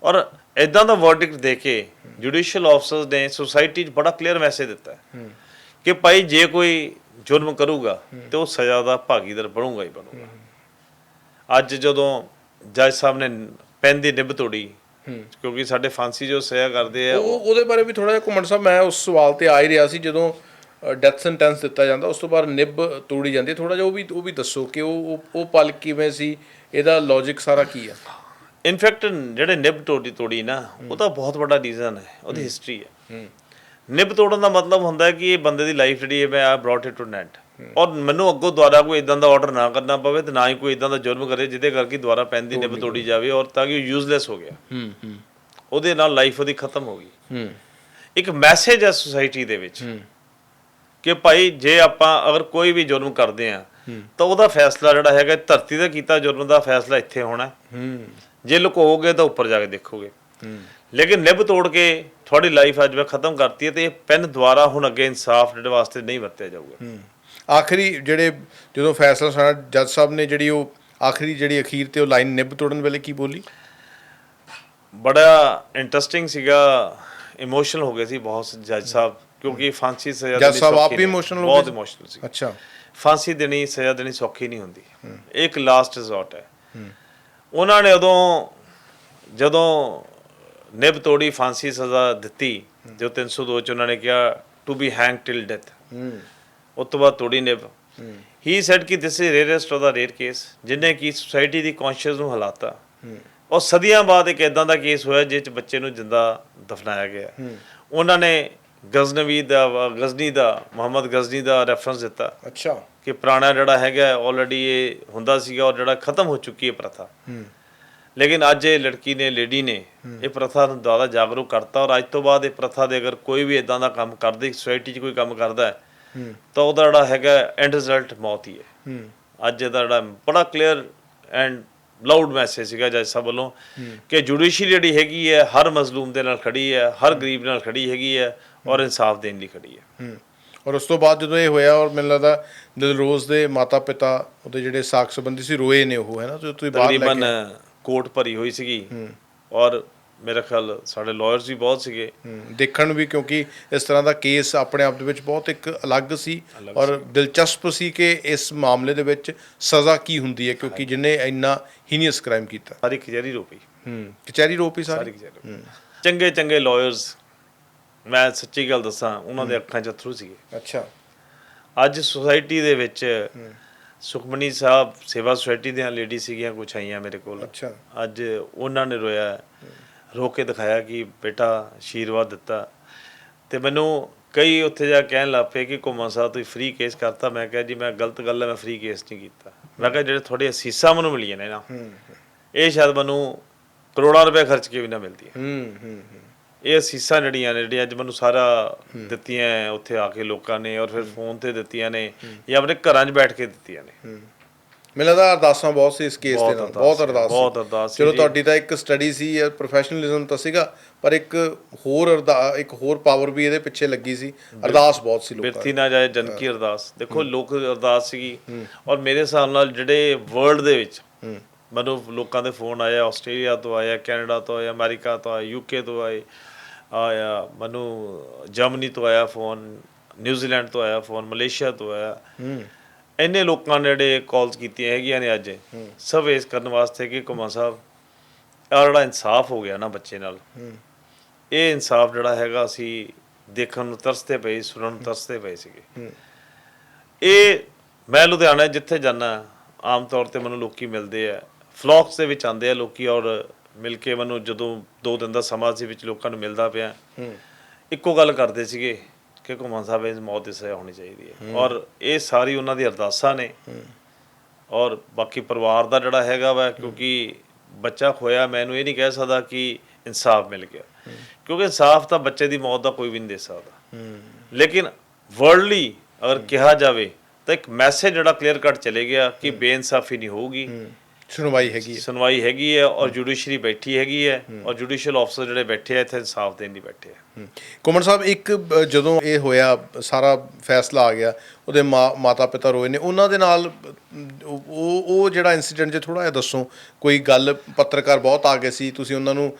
[SPEAKER 1] ਔਰ ਇਦਾਂ ਦਾ ਵਰਡਿਕਟ ਦੇ ਕੇ ਜੁਡੀਸ਼ੀਅਲ ਆਫਸਰਸ ਨੇ ਸੋਸਾਇਟੀ 'ਚ ਬੜਾ ਕਲੀਅਰ ਮੈਸੇਜ ਦਿੱਤਾ ਹੈ ਕਿ ਭਾਈ ਜੇ ਕੋਈ ਜੁਰਮ ਕਰੂਗਾ ਤੇ ਉਹ ਸਜ਼ਾ ਦਾ ਭਾਗੀਦਾਰ ਬਣੂਗਾ ਹੀ ਬਣੂਗਾ। ਅੱਜ ਜਦੋਂ ਜੱਜ ਸਾਹਿਬ ਨੇ ਪੈਨ ਦੀ ਨਿਭ ਤੋੜੀ ਕਿਉਂਕਿ ਸਾਡੇ ਫਾਂਸੀ ਜੋ ਸਜ਼ਾ ਕਰਦੇ ਆ
[SPEAKER 2] ਉਹ ਉਹਦੇ ਬਾਰੇ ਵੀ ਥੋੜਾ ਜਿਹਾ ਘੁੰਮਣ ਸਾਹਿਬ ਮੈਂ ਉਸ ਸਵਾਲ ਤੇ ਆ ਹੀ ਰਿਹਾ ਸੀ ਜਦੋਂ ਡੈਥ ਸੈਂਟੈਂਸ ਦਿੱਤਾ ਜਾਂਦਾ ਉਸ ਤੋਂ ਬਾਅਦ ਨਿਬ ਤੋੜੀ ਜਾਂਦੀ ਥੋੜਾ ਜਿਹਾ ਉਹ ਵੀ ਉਹ ਵੀ ਦੱਸੋ ਕਿ ਉਹ- ਉਹ ਪਲ ਕਿਵੇਂ ਸੀ ਇਹਦਾ ਲੌਜੀਕ ਸਾਰਾ ਕੀ ਆ
[SPEAKER 1] ਇਨਫੈਕਟ ਜਿਹੜੇ ਨਿਬ ਤੋੜੀ ਤੋੜੀ ਨਾ ਉਹਦਾ ਬਹੁਤ ਵੱਡਾ ਰੀਜ਼ਨ ਹੈ ਉਹਦੀ ਹਿਸਟਰੀ ਹੈ। ਨਿਬ ਤੋੜਨ ਦਾ ਮਤਲਬ ਹੁੰਦਾ ਹੈ ਕਿ ਇਹ ਬੰਦੇ ਦੀ ਲਾਈਫ ਜਿਹੜੀ ਹੈ ਮੈਂ ਆ ਬ੍ਰੌਟ ਇਟ ਟੂ ਨੈਟ ਔਰ ਮੈਨੂੰ ਅੱਗੋਂ ਦੁਬਾਰਾ ਕੋਈ ਇਦਾਂ ਦਾ ਆਰਡਰ ਨਾ ਕਰਨਾ ਪਵੇ ਤੇ ਨਾ ਹੀ ਕੋਈ ਇਦਾਂ ਦਾ ਜੁਰਮ ਕਰੇ ਜਿਹਦੇ ਕਰਕੇ ਦੁਬਾਰਾ ਪੈਨ ਦੀ ਨਿਬ ਤੋੜੀ ਜਾਵੇ ਔਰ ਤਾਂ ਕਿ ਉਹ ਯੂਜ਼ਲੈਸ ਹੋ ਗਿਆ।
[SPEAKER 2] ਹੂੰ ਹੂੰ।
[SPEAKER 1] ਉਹਦੇ ਨਾਲ ਲਾਈਫ ਉਹਦੀ ਖਤਮ ਹੋ ਗਈ।
[SPEAKER 2] ਹੂੰ।
[SPEAKER 1] ਇੱਕ ਮੈਸੇਜ ਹੈ ਸੁਸਾਇਟੀ ਦੇ ਵਿੱਚ ਕਿ ਭਾਈ ਜੇ ਆਪਾਂ ਅਗਰ ਕੋਈ ਵੀ ਜੁਰਮ ਕਰਦੇ ਆ ਤਾਂ ਉਹਦਾ ਫੈਸਲਾ ਜਿਹੜਾ ਹੈਗਾ ਧਰਤੀ ਤੇ ਕੀਤਾ ਜੁਰਮ ਦਾ ਫੈਸਲਾ ਇੱਥੇ ਹੋਣਾ ਹੈ। ਜੇ ਲੁਕੋਗੇ ਤਾਂ ਉੱਪਰ ਜਾ ਕੇ ਦੇਖੋਗੇ। ਲੇਕਿਨ ਨਿਭ ਤੋੜ ਕੇ ਤੁਹਾਡੀ ਲਾਈਫ ਅੱਜ ਮੈਂ ਖਤਮ ਕਰਤੀ ਹੈ ਤੇ ਇਹ ਪੈਨ ਦੁਆਰਾ ਹੁਣ ਅੱਗੇ ਇਨਸਾਫ ਦੇ ਵਾਸਤੇ ਨਹੀਂ ਵਰਤਿਆ ਜਾਊਗਾ।
[SPEAKER 2] ਆਖਰੀ ਜਿਹੜੇ ਜਦੋਂ ਫੈਸਲਾ ਸੁਣਾ ਜੱਜ ਸਾਹਿਬ ਨੇ ਜਿਹੜੀ ਉਹ ਆਖਰੀ ਜਿਹੜੀ ਅਖੀਰ ਤੇ ਉਹ ਲਾਈਨ ਨਿਬ ਤੋੜਨ ਵੇਲੇ ਕੀ ਬੋਲੀ?
[SPEAKER 1] ਬੜਾ ਇੰਟਰਸਟਿੰਗ ਸੀਗਾ ਇਮੋਸ਼ਨਲ ਹੋ ਗਏ ਸੀ ਬਹੁਤ ਜੱਜ ਸਾਹਿਬ ਕਿਉਂਕਿ ਫਾਂਸੀ ਸਜ਼ਾ
[SPEAKER 2] ਜੱਜ ਸਾਹਿਬ ਆਪ ਵੀ emotional ਹੋ
[SPEAKER 1] ਬਹੁਤ
[SPEAKER 2] ਗਏ ਸੀ?
[SPEAKER 1] ਇਮੋਸ਼ਨਲ ਸੀ।
[SPEAKER 2] ਅੱਛਾ।
[SPEAKER 1] ਫਾਂਸੀ ਦੇਣੀ ਸਜ਼ਾ ਦੇਣੀ ਸੌਖੀ ਨਹੀਂ ਹੁੰਦੀ। ਇਹ ਇੱਕ ਲਾਸਟ ਰਿਜ਼ੋਰਟ ਹੈ। ਉਹਨਾਂ ਨੇ ਉਦੋਂ ਜਦੋਂ ਨਿਬ ਤੋੜੀ ਫਾਂਸੀ ਸਜ਼ਾ ਦਿੱਤੀ ਜੋ 302 ਚ ਉਹਨਾਂ ਨੇ ਕਿਹਾ to be hang till death
[SPEAKER 2] ਹੂੰ।
[SPEAKER 1] ਉਸ ਤੋਂ ਬਾਅਦ ਤੋੜੀ ਨਿਬ ਹੀ। ਸੈਡ ਕਿ this is rarest of the rare case ਜਿਨੇ ਕੀ ਸੋਸਾਇਟੀ ਦੀ ਕੌਂਸ਼ੀਅਸ ਨੂੰ ਹਲਾਤਾ। ਔਰ ਸਦੀਆਂ ਬਾਅਦ ਇੱਕ ਇਦਾਂ ਦਾ ਕੇਸ ਹੋਇਆ ਜਿਸ ਚ ਬੱਚੇ ਨੂੰ ਜਿੰਦਾ ਦਫਨਾਇਆ ਗਿਆ। ਉਹਨਾਂ ਨੇ ਗਜ਼ਨਵੀ ਦਾ ਗਜ਼ਨੀ ਦਾ ਮੁਹੰਮਦ ਗਜ਼ਨੀ ਦਾ ਰੈਫਰੈਂਸ ਦਿੱਤਾ।
[SPEAKER 2] ਅੱਛਾ।
[SPEAKER 1] ਕਿ ਪੁਰਾਣਾ ਜਿਹੜਾ ਹੈਗਾ ਆਲਰੇਡੀ ਇਹ ਹੁੰਦਾ ਸੀਗਾ ਔਰ ਜਿਹੜਾ ਖਤਮ ਹੋ ਚੁੱਕੀ ਹੈ ਪ੍ਰਥਾ। ਲੇਕਿਨ ਅੱਜ ਇਹ ਲੜਕੀ ਨੇ ਲੇਡੀ ਨੇ ਇਹ ਪ੍ਰਥਾ ਨੂੰ ਜ਼ਿਆਦਾ ਜਾਗਰੂਕ ਕਰਤਾ ਔਰ ਅੱਜ ਤੋਂ ਬਾਅਦ ਇਹ ਪ੍ਰਥਾ ਦੇ ਅਗਰ ਕੋਈ ਵੀ ਇਦਾਂ ਦਾ ਕੰਮ ਕਰਦੀ ਸੋਸਾਇਟੀ 'ਚ ਕੋਈ ਕੰਮ ਕਰਦਾ ਹੈ ਤਾਂ ਉਹਦਾ ਜਿਹੜਾ ਹੈਗਾ ਐਂਡ ਰਿਜ਼ਲਟ ਮੌਤ ਹੀ ਹੈ। ਅੱਜ ਇਹਦਾ ਜਿਹੜਾ ਬੜਾ ਕਲੀਅਰ ਐਂਡ ਲਾਊਡ ਮੈਸੇਜ ਸੀਗਾ ਜੱਜ ਸਾਹਿਬ ਵੱਲੋਂ ਕਿ ਜੁਡੀਸ਼ਰੀ ਜਿਹੜੀ ਹੈਗੀ ਹੈ ਹਰ ਮਜ਼ਲੂਮ ਦੇ ਨਾਲ ਖੜੀ ਹੈ ਹਰ ਗਰੀਬ ਨਾਲ ਖੜੀ ਹੈਗੀ ਹੈ ਔਰ ਇਨਸਾਫ ਦੇਣ ਲਈ ਖੜੀ ਹੈ।
[SPEAKER 2] ਹੂੰ। ਔਰ ਉਸ ਤੋਂ ਬਾਅਦ ਜਦੋਂ ਇਹ ਹੋਇਆ ਔਰ ਮੈਨੂੰ ਲੱਗਦਾ ਦਿਲਰੋਜ਼ ਦੇ ਮਾਤਾ ਪਿਤਾ ਉਹਦੇ ਜਿਹੜੇ ਸਾਕ ਸੰਬੰਧੀ ਸੀ ਰੋਏ ਨੇ ਉਹ ਹੈ ਨਾ? ਜਦੋਂ ਤੁਸੀਂ ਬਾਹਰ ਲੈ
[SPEAKER 1] ਤਕਰੀਬਨ
[SPEAKER 2] ਕੇ
[SPEAKER 1] ਕੋਰਟ ਭਰੀ ਹੋਈ ਸੀਗੀ। ਔਰ ਮੇਰਾ ਖਿਆਲ ਸਾਡੇ ਲਾਇਰਸ ਵੀ ਬਹੁਤ ਸੀਗੇ।
[SPEAKER 2] ਦੇਖਣ ਵੀ ਕਿਉਂਕਿ ਇਸ ਤਰ੍ਹਾਂ ਦਾ ਕੇਸ ਆਪਣੇ ਆਪ ਦੇ ਵਿੱਚ ਬਹੁਤ ਇੱਕ ਅਲੱਗ ਸੀ ਔਰ ਦਿਲਚਸਪ ਸੀ ਕਿ ਇਸ ਮਾਮਲੇ ਦੇ ਵਿੱਚ ਸਜ਼ਾ ਕੀ ਹੁੰਦੀ ਹੈ ਕਿਉਂਕਿ ਜਿਹਨੇ ਇੰਨਾ ਹੀਨੀਅਸ ਕ੍ਰਾਈਮ ਕੀਤਾ।
[SPEAKER 1] ਸਾਰੀ ਕਚਹਿਰੀ ਰੋਪੀ।
[SPEAKER 2] ਹੂੰ। ਕਚਹਿਰੀ ਰੋਪ
[SPEAKER 1] ਸਾਰੀ। ਚੰਗੇ ਚੰਗੇ ਲਾਇਰਸ ਮੈਂ ਸੱਚੀ ਗੱਲ ਦੱਸਾਂ ਉਹਨਾਂ ਦੇ ਅੱਖਾਂ 'ਚ ਅਥਰੂ ਸੀਗੇ।
[SPEAKER 2] ਅੱਛਾ।
[SPEAKER 1] ਅੱਜ ਸੁਸਾਇਟੀ ਦੇ ਵਿੱਚ ਸੁਖਮਨੀ ਸਾਹਿਬ ਸੇਵਾ ਸੁਸਾਇਟੀ ਦੀਆਂ ਲੇਡੀ ਸੀਗੀਆਂ ਕੁਛ ਆਈਆਂ ਮੇਰੇ ਕੋਲ।
[SPEAKER 2] ਅੱਛਾ।
[SPEAKER 1] ਅੱਜ ਉਹਨਾਂ ਨੇ ਰੋਇਆ। ਰੋ ਕੇ ਦਿਖਾਇਆ ਕਿ ਬੇਟਾ ਆਸ਼ੀਰਵਾਦ ਦਿੱਤਾ। ਤੇ ਮੈਨੂੰ ਕਈ ਉੱਥੇ ਜਾ ਕੇ ਕਹਿਣ ਲੱਗ ਪਏ ਕਿ ਘੁੰਮਾ ਸਾਹਿਬ ਤੁਸੀਂ ਫ੍ਰੀ ਕੇਸ ਕਰਤਾ। ਮੈਂ ਕਿਹਾ ਜੀ ਮੈਂ ਗਲਤ ਗੱਲ ਹੈ ਮੈਂ ਫ੍ਰੀ ਕੇਸ ਨਹੀਂ ਕੀਤਾ। ਮੈਂ ਕਿਹਾ ਜਿਹੜੇ ਤੁਹਾਡੇ ਅਸੀਸਾਂ ਮੈਨੂੰ ਮਿਲੀਆਂ ਨੇ ਨਾ ਇਹ ਸ਼ਾਇਦ ਮੈਨੂੰ ਕਰੋੜਾਂ ਰੁਪਏ ਖਰਚ ਕੇ ਵੀ ਨਾ ਮਿਲਦੀਆਂ।
[SPEAKER 2] ਹੂੰ ਹੂੰ ਹੂੰ।
[SPEAKER 1] ਇਹ ਅਸੀਸਾਂ ਜਿਹੜੀਆਂ ਨੇ ਜਿਹੜੀਆਂ ਅੱਜ ਮੈਨੂੰ ਸਾਰਾ ਦਿੱਤੀਆਂ ਉੱਥੇ ਆ ਕੇ ਲੋਕਾਂ ਨੇ ਔਰ ਫਿਰ ਫੋਨ ਤੇ ਦਿੱਤੀਆਂ ਨੇ ਜਾਂ ਆਪਣੇ ਘਰਾਂ 'ਚ ਬੈਠ ਕੇ ਦਿੱਤੀਆਂ ਨੇ।
[SPEAKER 2] ਮੈਨੂੰ ਲੱਗਦਾ ਅਰਦਾਸਾਂ ਬਹੁਤ ਸੀ ਇਸ ਕੇਸ ਦੇ
[SPEAKER 1] ਬਹੁਤ
[SPEAKER 2] ਨਾਲ
[SPEAKER 1] ਅਰਦਾਸ
[SPEAKER 2] ਬਹੁਤ
[SPEAKER 1] ਸੀ,
[SPEAKER 2] ਅਰਦਾਸ
[SPEAKER 1] ਬਹੁਤ ਅਰਦਾਸ
[SPEAKER 2] ਚਲੋ। ਤੁਹਾਡੀ ਤਾਂ ਇੱਕ ਸਟੱਡੀ ਸੀ ਪ੍ਰੋਫੈਸ਼ਨਲਿਜ਼ਮ ਤਾਂ ਸੀਗਾ ਪਰ ਇੱਕ ਹੋਰ ਅਰਦਾ ਇੱਕ ਹੋਰ ਪਾਵਰ ਵੀ ਇਹਦੇ ਪਿੱਛੇ ਲੱਗੀ ਸੀ। ਅਰਦਾਸ ਬਹੁਤ ਸੀ ਲੋਕਾਂ ਦੀ
[SPEAKER 1] ਬਿਰਥੀ ਨਾ ਜਾਏ ਜਨ ਕੀ ਅਰਦਾਸ। ਦੇਖੋ ਲੋਕ ਅਰਦਾਸ ਸੀਗੀ ਔਰ ਮੇਰੇ ਹਿਸਾਬ ਨਾਲ ਜਿਹੜੇ ਵਰਲਡ ਦੇ ਵਿੱਚ ਮੈਨੂੰ ਲੋਕਾਂ ਦੇ ਫੋਨ ਆਇਆ ਆਸਟ੍ਰੇਲੀਆ ਤੋਂ ਆਇਆ ਕੈਨੇਡਾ ਤੋਂ ਆਇਆ ਅਮਰੀਕਾ ਤੋਂ ਆਇਆ ਯੂਕੇ ਤੋਂ ਆਏ ਆਇਆ ਮੈਨੂੰ ਜਰਮਨੀ ਤੋਂ ਆਇਆ ਫੋਨ ਨਿਊਜ਼ੀਲੈਂਡ ਤੋਂ ਆਇਆ ਫੋਨ ਮਲੇਸ਼ੀਆ ਤੋਂ ਆਇਆ।
[SPEAKER 2] ਹੂੰ।
[SPEAKER 1] ਇੰਨੇ ਲੋਕਾਂ ਨੇ ਜਿਹੜੇ ਕਾਲਸ ਕੀਤੀਆਂ ਹੈਗੀਆਂ ਨੇ ਅੱਜ। ਸਭ ਇਸ ਕਰਨ ਵਾਸਤੇ ਕਿ ਕੁਮਾਰ ਸਾਹਿਬ ਆਹ ਜਿਹੜਾ ਇਨਸਾਫ ਹੋ ਗਿਆ ਨਾ ਬੱਚੇ ਨਾਲ। ਇਹ ਇਨਸਾਫ ਜਿਹੜਾ ਹੈਗਾ ਅਸੀਂ ਦੇਖਣ ਨੂੰ ਤਰਸਦੇ ਪਏ ਸੁਣਨ ਨੂੰ ਤਰਸਦੇ ਪਏ ਸੀਗੇ। ਇਹ ਮੈਂ ਲੁਧਿਆਣਾ ਜਿੱਥੇ ਜਾਣਾ ਆਮ ਤੌਰ ਤੇ ਮੈਨੂੰ ਲੋਕੀ ਮਿਲਦੇ ਆ। ਫਲੌਕਸ ਦੇ ਵਿੱਚ ਆਉਂਦੇ ਆ ਲੋਕੀ ਔਰ ਮਿਲ ਕੇ ਮੈਨੂੰ ਜਦੋਂ ਦੋ ਦਿਨ ਦਾ ਸਮਾਂ ਸੀ ਵਿੱਚ ਲੋਕਾਂ ਨੂੰ ਮਿਲਦਾ ਪਿਆ। ਇੱਕੋ ਗੱਲ ਕਰਦੇ ਸੀਗੇ ਕਿ ਘੁੰਮਣ ਸਾਹਿਬ ਇਸ ਮੌਤ ਦੀ ਸਜ਼ਾ ਹੋਣੀ ਚਾਹੀਦੀ ਹੈ। ਔਰ ਇਹ ਸਾਰੀ ਉਹਨਾਂ ਦੀ ਅਰਦਾਸਾਂ ਨੇ। ਔਰ ਬਾਕੀ ਪਰਿਵਾਰ ਦਾ ਜਿਹੜਾ ਹੈਗਾ ਵਾ ਕਿਉਂਕਿ ਬੱਚਾ ਖੋਇਆ ਮੈਨੂੰ ਇਹ ਨਹੀਂ ਕਹਿ ਸਕਦਾ ਕਿ ਇਨਸਾਫ ਮਿਲ ਗਿਆ। ਕਿਉਂਕਿ ਇਨਸਾਫ ਤਾਂ ਬੱਚੇ ਦੀ ਮੌਤ ਦਾ ਕੋਈ ਵੀ ਨਹੀਂ ਦੇ ਸਕਦਾ। ਲੇਕਿਨ ਵਰਲਡਲੀ ਅਗਰ ਕਿਹਾ ਜਾਵੇ ਤਾਂ ਇੱਕ ਮੈਸੇਜ ਜਿਹੜਾ ਕਲੀਅਰ ਕੱਟ ਚਲੇ ਗਿਆ ਕਿ ਬੇਇਨਸਾਫੀ ਨਹੀਂ ਹੋਊਗੀ।
[SPEAKER 2] ਸੁਣਵਾਈ ਹੈਗੀ ਹੈ।
[SPEAKER 1] ਸੁਣਵਾਈ ਹੈਗੀ ਹੈ ਔਰ ਜੁਡੀਸ਼ਰੀ ਬੈਠੀ ਹੈਗੀ ਹੈ ਔਰ ਜੁਡੀਸ਼ੀਅਲ ਆਫਸਰ ਜਿਹੜੇ ਬੈਠੇ ਆ ਇੱਥੇ ਇਨਸਾਫ ਦੇਣ ਲਈ ਬੈਠੇ ਆ।
[SPEAKER 2] ਕੁਮਰ ਸਾਹਿਬ ਇੱਕ ਜਦੋਂ ਇਹ ਹੋਇਆ ਸਾਰਾ ਫੈਸਲਾ ਆ ਗਿਆ ਉਹਦੇ ਮਾਤਾ ਪਿਤਾ ਰੋਏ ਨੇ ਉਹਨਾਂ ਦੇ ਨਾਲ ਉਹ ਉਹ ਜਿਹੜਾ ਇਨਸੀਡੈਂਟ ਜੇ ਥੋੜਾ ਜਿਹਾ ਦੱਸੋ ਕੋਈ ਗੱਲ ਪੱਤਰਕਾਰ ਬਹੁਤ ਆ ਗਏ ਸੀ ਤੁਸੀਂ ਉਹਨਾਂ ਨੂੰ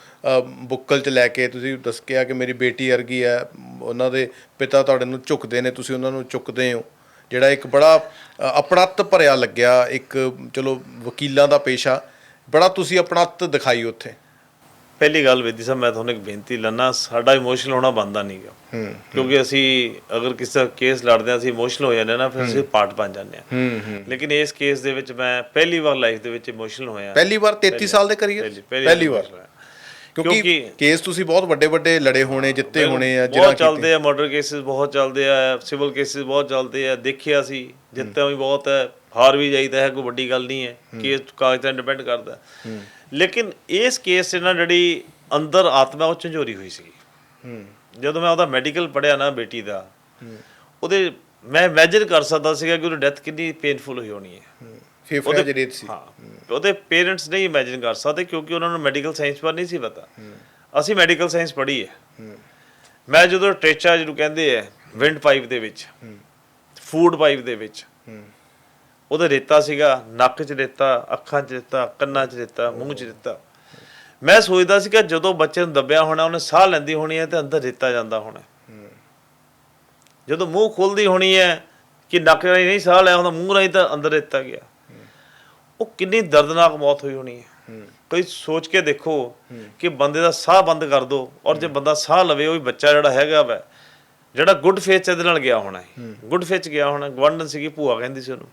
[SPEAKER 2] ਬੁੱਕਲ 'ਚ ਲੈ ਕੇ ਤੁਸੀਂ ਦੱਸ ਕਿਹਾ ਕਿ ਮੇਰੀ ਬੇਟੀ ਵਰਗੀ ਹੈ ਉਹਨਾਂ ਦੇ ਪਿਤਾ ਤੁਹਾਡੇ ਨੂੰ ਝੁਕਦੇ ਨੇ ਤੁਸੀਂ ਉਹਨਾਂ ਨੂੰ ਚੁੱਕਦੇ ਹੋ। ਜਿਹੜਾ ਇੱਕ ਬੜਾ ਅ, ਅਪਣੱਤ ਭਰਿਆ ਲੱਗਿਆ ਇੱਕ ਚਲੋ ਵਕੀਲਾਂ ਦਾ ਪੇਸ਼ਾ। ਬੜਾ ਤੁਸੀਂ ਅਪਣੱਤ ਦਿਖਾਈ ਉੱਥੇ।
[SPEAKER 1] ਪਹਿਲੀ ਗੱਲ ਵਿਧੀ ਸਾਹਿਬ ਮੈਂ ਤੁਹਾਨੂੰ ਇੱਕ ਬੇਨਤੀ ਲੰਨਾ ਸਾਡਾ ਇਮੋਸ਼ਨਲ ਹੋਣਾ ਬੰਦਾ ਨਹੀਂਗਾ ਕਿਉਂਕਿ ਅਸੀਂ ਅਗਰ ਕਿਸੇ ਦਾ ਕੇਸ ਲੜਦੇ ਹਾਂ ਅਸੀਂ ਇਮੋਸ਼ਨਲ ਹੋ ਜਾਂਦੇ ਹਾਂ ਨਾ ਫਿਰ ਅਸੀਂ ਪਾਰਟ ਬਣ ਜਾਂਦੇ ਹਾਂ। ਲੇਕਿਨ ਇਸ ਕੇਸ ਦੇ ਵਿੱਚ ਮੈਂ ਪਹਿਲੀ ਵਾਰ ਲਾਈਫ ਦੇ ਵਿੱਚ ਇਮੋਸ਼ਨਲ ਹੋਇਆ।
[SPEAKER 2] ਪਹਿਲੀ ਵਾਰ 33 ਸਾਲ ਦੇ ਕਰੀਅਰ
[SPEAKER 1] ਪਹਿਲੀ- ਵਾਰ।
[SPEAKER 2] ਕਿਉਂਕਿ
[SPEAKER 1] ਕਿਉਂਕਿ-
[SPEAKER 2] ਕੇਸ ਤੁਸੀਂ ਬਹੁਤ ਵੱਡੇ ਵੱਡੇ ਲੜੇ ਹੋਣੇ ਜਿੱਤੇ ਹੋਣੇ ਆ
[SPEAKER 1] ਬਹੁਤ ਚੱਲਦੇ ਆ ਮਰਡਰ ਕੇਸਿਸ ਬਹੁਤ ਚੱਲਦੇ ਆ ਸਿਵਲ ਕੇਸਿਸ ਬਹੁਤ ਚੱਲਦੇ ਆ ਦੇਖਿਆ ਸੀ ਜਿੱਤਿਆ ਵੀ ਬਹੁਤ ਹੈ ਹਾਰ ਵੀ ਜਾਈਦਾ ਹੈ ਕੋਈ ਵੱਡੀ ਗੱਲ ਨਹੀਂ ਹੈ ਕੇਸ ਕਾਗਜ਼ ਤੇ ਡਿਪੈਂਡ ਕਰਦਾ। ਲੇਕਿਨ ਇਸ ਕੇਸ 'ਚ ਨਾ ਜਿਹੜੀ ਅੰਦਰ ਆਤਮਾ ਉਹ ਝੰਜੋਰੀ ਹੋਈ ਸੀ
[SPEAKER 2] ਹੂੰ।
[SPEAKER 1] ਜਦੋਂ ਮੈਂ ਉਹਦਾ ਮੈਡੀਕਲ ਪੜਿਆ ਨਾ ਬੇਟੀ ਦਾ ਉਹਦੇ ਮੈਂ ਇਮੇਜਿਨ ਕਰ ਸਕਦਾ ਸੀਗਾ ਕਿ ਉਹਦੀ ਡੈਥ ਕਿੰਨੀ ਪੇਨਫੁਲ ਹੋਈ ਹੋਣੀ ਹੈ।
[SPEAKER 2] ਫੇਫੜਿਆਂ 'ਚ ਰੇਤ ਸੀ।
[SPEAKER 1] ਹਾਂ। ਉਹਦੇ ਪੇਰੈਂਟਸ ਨਹੀਂ ਇਮੇਜਿਨ ਕਰ ਸਕਦੇ ਕਿਉਂਕਿ ਉਹਨਾਂ ਨੂੰ ਮੈਡੀਕਲ ਸਾਇੰਸ ਪਰ ਨਹੀਂ ਸੀ ਪਤਾ। ਅਸੀਂ ਮੈਡੀਕਲ ਸਾਇੰਸ ਪੜ੍ਹੀ ਹੈ। ਮੈਂ ਜਦੋਂ ਟ੍ਰੇਚਾ ਜਿਹਨੂੰ ਕਹਿੰਦੇ ਆ ਵਿੰਡ ਪਾਈਪ ਦੇ ਵਿੱਚ ਫੂਡ ਪਾਈਪ ਦੇ ਵਿੱਚ
[SPEAKER 2] ਹੂੰ
[SPEAKER 1] ਉਹਦੇ ਰੇਤਾ ਸੀਗਾ, ਨੱਕ 'ਚ ਰੇਤਾ, ਅੱਖਾਂ 'ਚ ਰੇਤਾ, ਕੰਨਾਂ 'ਚ ਰੇਤਾ, ਮੂੰਹ 'ਚ ਰੇਤਾ। ਮੈਂ ਸੋਚਦਾ ਸੀ ਕਿ ਜਦੋਂ ਬੱਚੇ ਨੂੰ ਦੱਬਿਆ ਹੋਣਾ, ਉਹਨੇ ਸਾਹ ਲੈਂਦੀ ਹੋਣੀ ਹੈ ਤੇ ਅੰਦਰ ਰੇਤਾ ਜਾਂਦਾ ਹੋਣਾ। ਜਦੋਂ ਮੂੰਹ ਖੁੱਲਦੀ ਹੋਣੀ ਹੈ ਕਿ ਨੱਕ ਰਾਹੀਂ ਨਹੀਂ ਸਾਹ ਲਿਆ ਹੁੰਦਾ, ਮੂੰਹ ਰਾਹੀਂ ਤਾਂ ਅੰਦਰ ਰੇਤਾ ਗਿਆ। ਉਹ ਕਿੰਨੀ ਦਰਦਨਾਕ ਮੌਤ ਹੋਈ ਹੋਣੀ ਹੈ। ਕੋਈ ਸੋਚ ਕੇ ਦੇਖੋ ਕਿ ਬੰਦੇ ਦਾ ਸਾਹ ਬੰਦ ਕਰ ਦੋ ਔਰ ਜੇ ਬੰਦਾ ਸਾਹ ਲਵੇ ਉਹ ਵੀ ਬੱਚਾ ਜਿਹੜਾ ਹੈਗਾ ਵਾ ਜਿਹੜਾ ਗੁੱਡ ਫੇਥ ਇਹਦੇ ਨਾਲ ਗਿਆ ਹੋਣਾ ਹੈ। ਗੁੱਡ ਫੇਥ ਗਿਆ ਹੋਣਾ ਗਵੰਡਨ ਸੀਗੀ ਭੂਆ ਕਹਿੰਦੀ ਸੀ ਉਹਨੂੰ।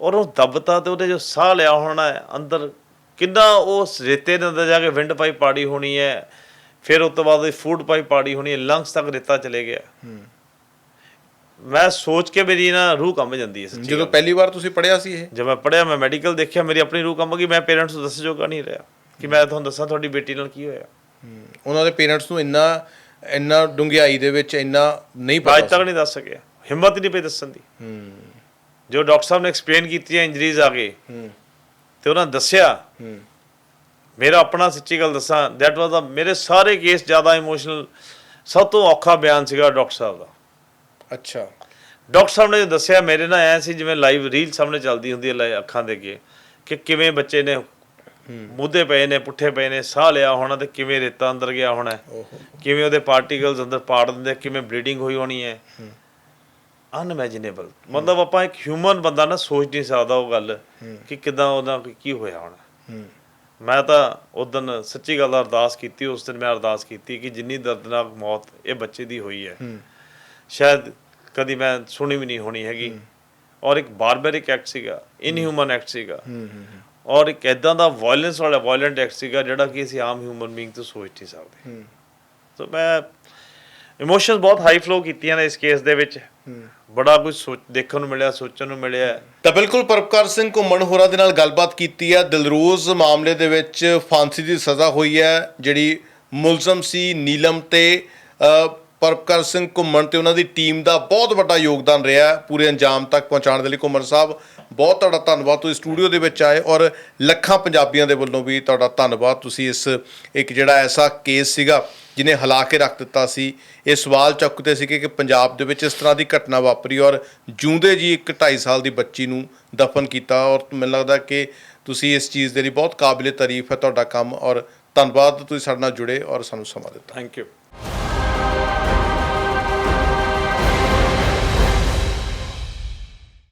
[SPEAKER 1] ਔਰ ਉਹ ਦਬਤਾ ਤੇ ਉਹਦੇ ਜੋ ਸਾਹ ਲਿਆ ਹੋਣਾ ਹੈ ਅੰਦਰ ਕਿੰਨਾ ਉਸ ਰੇਤੇ ਦੇ ਅੰਦਰ ਜਾ ਕੇ ਵਿੰਡ ਪਾਈਪ ਪਾੜੀ ਹੋਣੀ ਹੈ ਫਿਰ ਉਸ ਤੋਂ ਬਾਅਦ ਉਹ ਫੂਡ ਪਾਈਪ ਪਾੜੀ ਹੋਣੀ ਹੈ ਲੰਗਸ ਤੱਕ ਰੇਤਾ ਚਲੇ ਗਿਆ। ਮੈਂ ਸੋਚ ਕੇ ਮੇਰੀ ਨਾ ਰੂਹ ਕੰਬ ਜਾਂਦੀ ਹੈ ਸੱਚੀ
[SPEAKER 2] ਜਦੋਂ ਪਹਿਲੀ ਵਾਰ ਤੁਸੀਂ ਪੜਿਆ ਸੀ ਇਹ?
[SPEAKER 1] ਜਦ ਮੈਂ ਪੜਿਆ ਮੈਂ ਮੈਡੀਕਲ ਦੇਖਿਆ ਮੇਰੀ ਆਪਣੀ ਰੂਹ ਕੰਬ ਗਈ। ਮੈਂ ਪੇਰੈਂਟਸ ਨੂੰ ਦੱਸ ਜੋਗਾ ਨਹੀਂ ਰਿਹਾ ਕਿ ਮੈਂ ਤੁਹਾਨੂੰ ਦੱਸਾਂ ਤੁਹਾਡੀ ਬੇਟੀ ਨਾਲ ਕੀ ਹੋਇਆ।
[SPEAKER 2] ਉਹਨਾਂ ਦੇ ਪੇਰੈਂਟਸ ਨੂੰ ਇੰਨਾ ਇੰਨਾ ਡੁੰਗਿਆਈ ਦੇ ਵਿੱਚ ਇੰਨਾ ਨਹੀਂ
[SPEAKER 1] ਅੱਜ
[SPEAKER 2] ਪਤਾ
[SPEAKER 1] ਤੱਕ ਨਹੀਂ ਦੱਸ ਸਕਿਆ। ਹਿੰਮਤ ਨਹੀਂ ਪਈ ਦੱਸਣ ਦੀ। ਜੋ ਡਾਕਟਰ ਸਾਹਿਬ ਨੇ ਐਕਸਪਲੇਨ ਕੀਤੀਆਂ ਇੰਜਰੀਜ਼ ਆ ਗਏ ਤੇ ਉਹਨਾਂ ਨੇ ਦੱਸਿਆ ਮੇਰਾ ਆਪਣਾ ਸੱਚੀ ਗੱਲ ਦੱਸਾਂ ਦੈਟ ਵਾਸ ਦਾ ਮੇਰੇ ਸਾਰੇ ਕੇਸ ਜ਼ਿਆਦਾ ਇਮੋਸ਼ਨਲ ਸਭ ਤੋਂ ਔਖਾ ਬਿਆਨ ਸੀਗਾ ਡਾਕਟਰ ਸਾਹਿਬ ਦਾ।
[SPEAKER 2] ਅੱਛਾ।
[SPEAKER 1] ਡਾਕਟਰ ਸਾਹਿਬ ਨੇ ਦੱਸਿਆ ਮੇਰੇ ਨਾਲ ਐ ਸੀ ਜਿਵੇਂ ਲਾਈਵ ਰੀਲ ਸਾਹਮਣੇ ਚੱਲਦੀ ਹੁੰਦੀ ਹੈ ਅੱਖਾਂ ਦੇ ਅੱਗੇ ਕਿ ਕਿਵੇਂ ਬੱਚੇ ਨੇ ਮੁੱਦੇ ਪਏ ਨੇ ਪੁੱਠੇ ਪਏ ਨੇ ਸਾਹ ਲਿਆ ਹੋਣਾ ਤੇ ਕਿਵੇਂ ਰੇਤਾ ਅੰਦਰ ਗਿਆ ਹੋਣਾ ਕਿਵੇਂ ਉਹਦੇ ਪਾਰਟੀਕਲਸ ਅੰਦਰ ਪਾੜ ਦਿੰਦੇ ਕਿਵੇਂ ਬਲੀਡਿੰਗ ਹੋਈ ਹੋਣੀ ਹੈ। ਅਨਇਮੇਜਿਨੇਬਲ ਮਤਲਬ ਆਪਾਂ ਇੱਕ ਹਿਊਮਨ ਬੰਦਾ ਨਾ ਸੋਚ ਨਹੀਂ ਸਕਦਾ ਉਹ ਗੱਲ ਕਿ ਕਿਦਾਂ ਉਹਦਾ ਕੀ ਹੋਇਆ ਹੋਣਾ। ਮੈਂ ਤਾਂ ਉਦੋਂ ਸੱਚੀ ਗੱਲ ਅਰਦਾਸ ਕੀਤੀ ਉਸ ਦਿਨ ਮੈਂ ਅਰਦਾਸ ਕੀਤੀ ਕਿ ਜਿੰਨੀ ਦਰਦਨਾਕ ਮੌਤ ਇਹ ਬੱਚੇ ਦੀ ਹੋਈ ਹੈ। ਸ਼ਾਇਦ ਕਦੀ ਮੈਂ ਸੁਣੀ ਵੀ ਨਹੀਂ ਹੋਣੀ ਹੈਗੀ। ਔਰ ਇੱਕ ਬਾਰਬੈਰਿਕ ਐਕਟ ਸੀਗਾ ਇਨਹਿਊਮਨ ਐਕਟ ਸੀਗਾ। ਔਰ ਇੱਕ ਐਦਾਂ ਦਾ ਵਾਇਲੈਂਸ ਵਾਲਾ ਵਾਇਲੈਂਟ ਐਕਟ ਸੀਗਾ ਜਿਹੜਾ ਕਿ ਅਸੀਂ ਆਮ ਹਿਊਮਨ ਬੀਇੰਗ ਤੋਂ ਸੋਚ ਨਹੀਂ ਸਕਦੇ। ਸੋ ਮੈਂ ਇਮੋਸ਼ਨਸ ਬਹੁਤ ਹਾਈ ਫਲੋ ਕੀਤੀਆਂ ਨੇ ਇਸ ਕੇਸ ਦੇ ਵਿੱਚ। ਬੜਾ ਕੁਝ ਸੋਚ ਦੇਖਣ ਨੂੰ ਮਿਲਿਆ ਸੋਚਣ ਨੂੰ ਮਿਲਿਆ।
[SPEAKER 2] ਤਾਂ ਬਿਲਕੁਲ ਪਰਪਕਾਰ ਸਿੰਘ ਘੁੰਮਣ ਹੋਰਾਂ ਦੇ ਨਾਲ ਗੱਲਬਾਤ ਕੀਤੀ ਹੈ। ਦਿਲਰੋਜ਼ ਮਾਮਲੇ ਦੇ ਵਿੱਚ ਫਾਂਸੀ ਦੀ ਸਜ਼ਾ ਹੋਈ ਹੈ ਜਿਹੜੀ ਮੁਲਜ਼ਮ ਸੀ ਨੀਲਮ ਤੇ ਪਰਪਕਾਰ ਸਿੰਘ ਘੁੰਮਣ ਤੇ ਉਹਨਾਂ ਦੀ ਟੀਮ ਦਾ ਬਹੁਤ ਵੱਡਾ ਯੋਗਦਾਨ ਰਿਹਾ ਪੂਰੇ ਅੰਜਾਮ ਤੱਕ ਪਹੁੰਚਾਉਣ ਦੇ ਲਈ ਘੁੰਮਣ ਸਾਹਿਬ, ਬਹੁਤ ਤੁਹਾਡਾ ਧੰਨਵਾਦ। ਤੁਸੀਂ ਸਟੂਡੀਓ ਦੇ ਵਿੱਚ ਆਏ ਔਰ ਲੱਖਾਂ ਪੰਜਾਬੀਆਂ ਦੇ ਵੱਲੋਂ ਵੀ ਤੁਹਾਡਾ ਧੰਨਵਾਦ। ਤੁਸੀਂ ਇਸ ਇੱਕ ਜਿਹੜਾ ਐਸਾ ਕੇਸ ਸੀਗਾ ਜਿਹਨੇ ਹਿਲਾ ਕੇ ਰੱਖ ਦਿੱਤਾ ਸੀ, ਇਹ ਸਵਾਲ ਚੁੱਕਦੇ ਸੀਗੇ ਕਿ ਪੰਜਾਬ ਦੇ ਵਿੱਚ ਇਸ ਤਰ੍ਹਾਂ ਦੀ ਘਟਨਾ ਵਾਪਰੀ ਔਰ ਜੂੰਦੇ ਜੀ ਇੱਕ 2.5 ਸਾਲ ਦੀ ਬੱਚੀ ਨੂੰ ਦਫਨ ਕੀਤਾ ਔਰ ਮੈਨੂੰ ਲੱਗਦਾ ਕਿ ਤੁਸੀਂ ਇਸ ਚੀਜ਼ ਦੇ ਲਈ ਬਹੁਤ ਕਾਬਿਲੇ ਤਾਰੀਫ ਹੈ ਤੁਹਾਡਾ ਕੰਮ ਔਰ ਧੰਨਵਾਦ। ਤੁਸੀਂ ਸਾਡੇ ਨਾਲ ਜੁੜੇ ਔਰ ਸਾਨੂੰ ਸਮਾਂ ਦਿੱਤਾ।
[SPEAKER 1] Thank you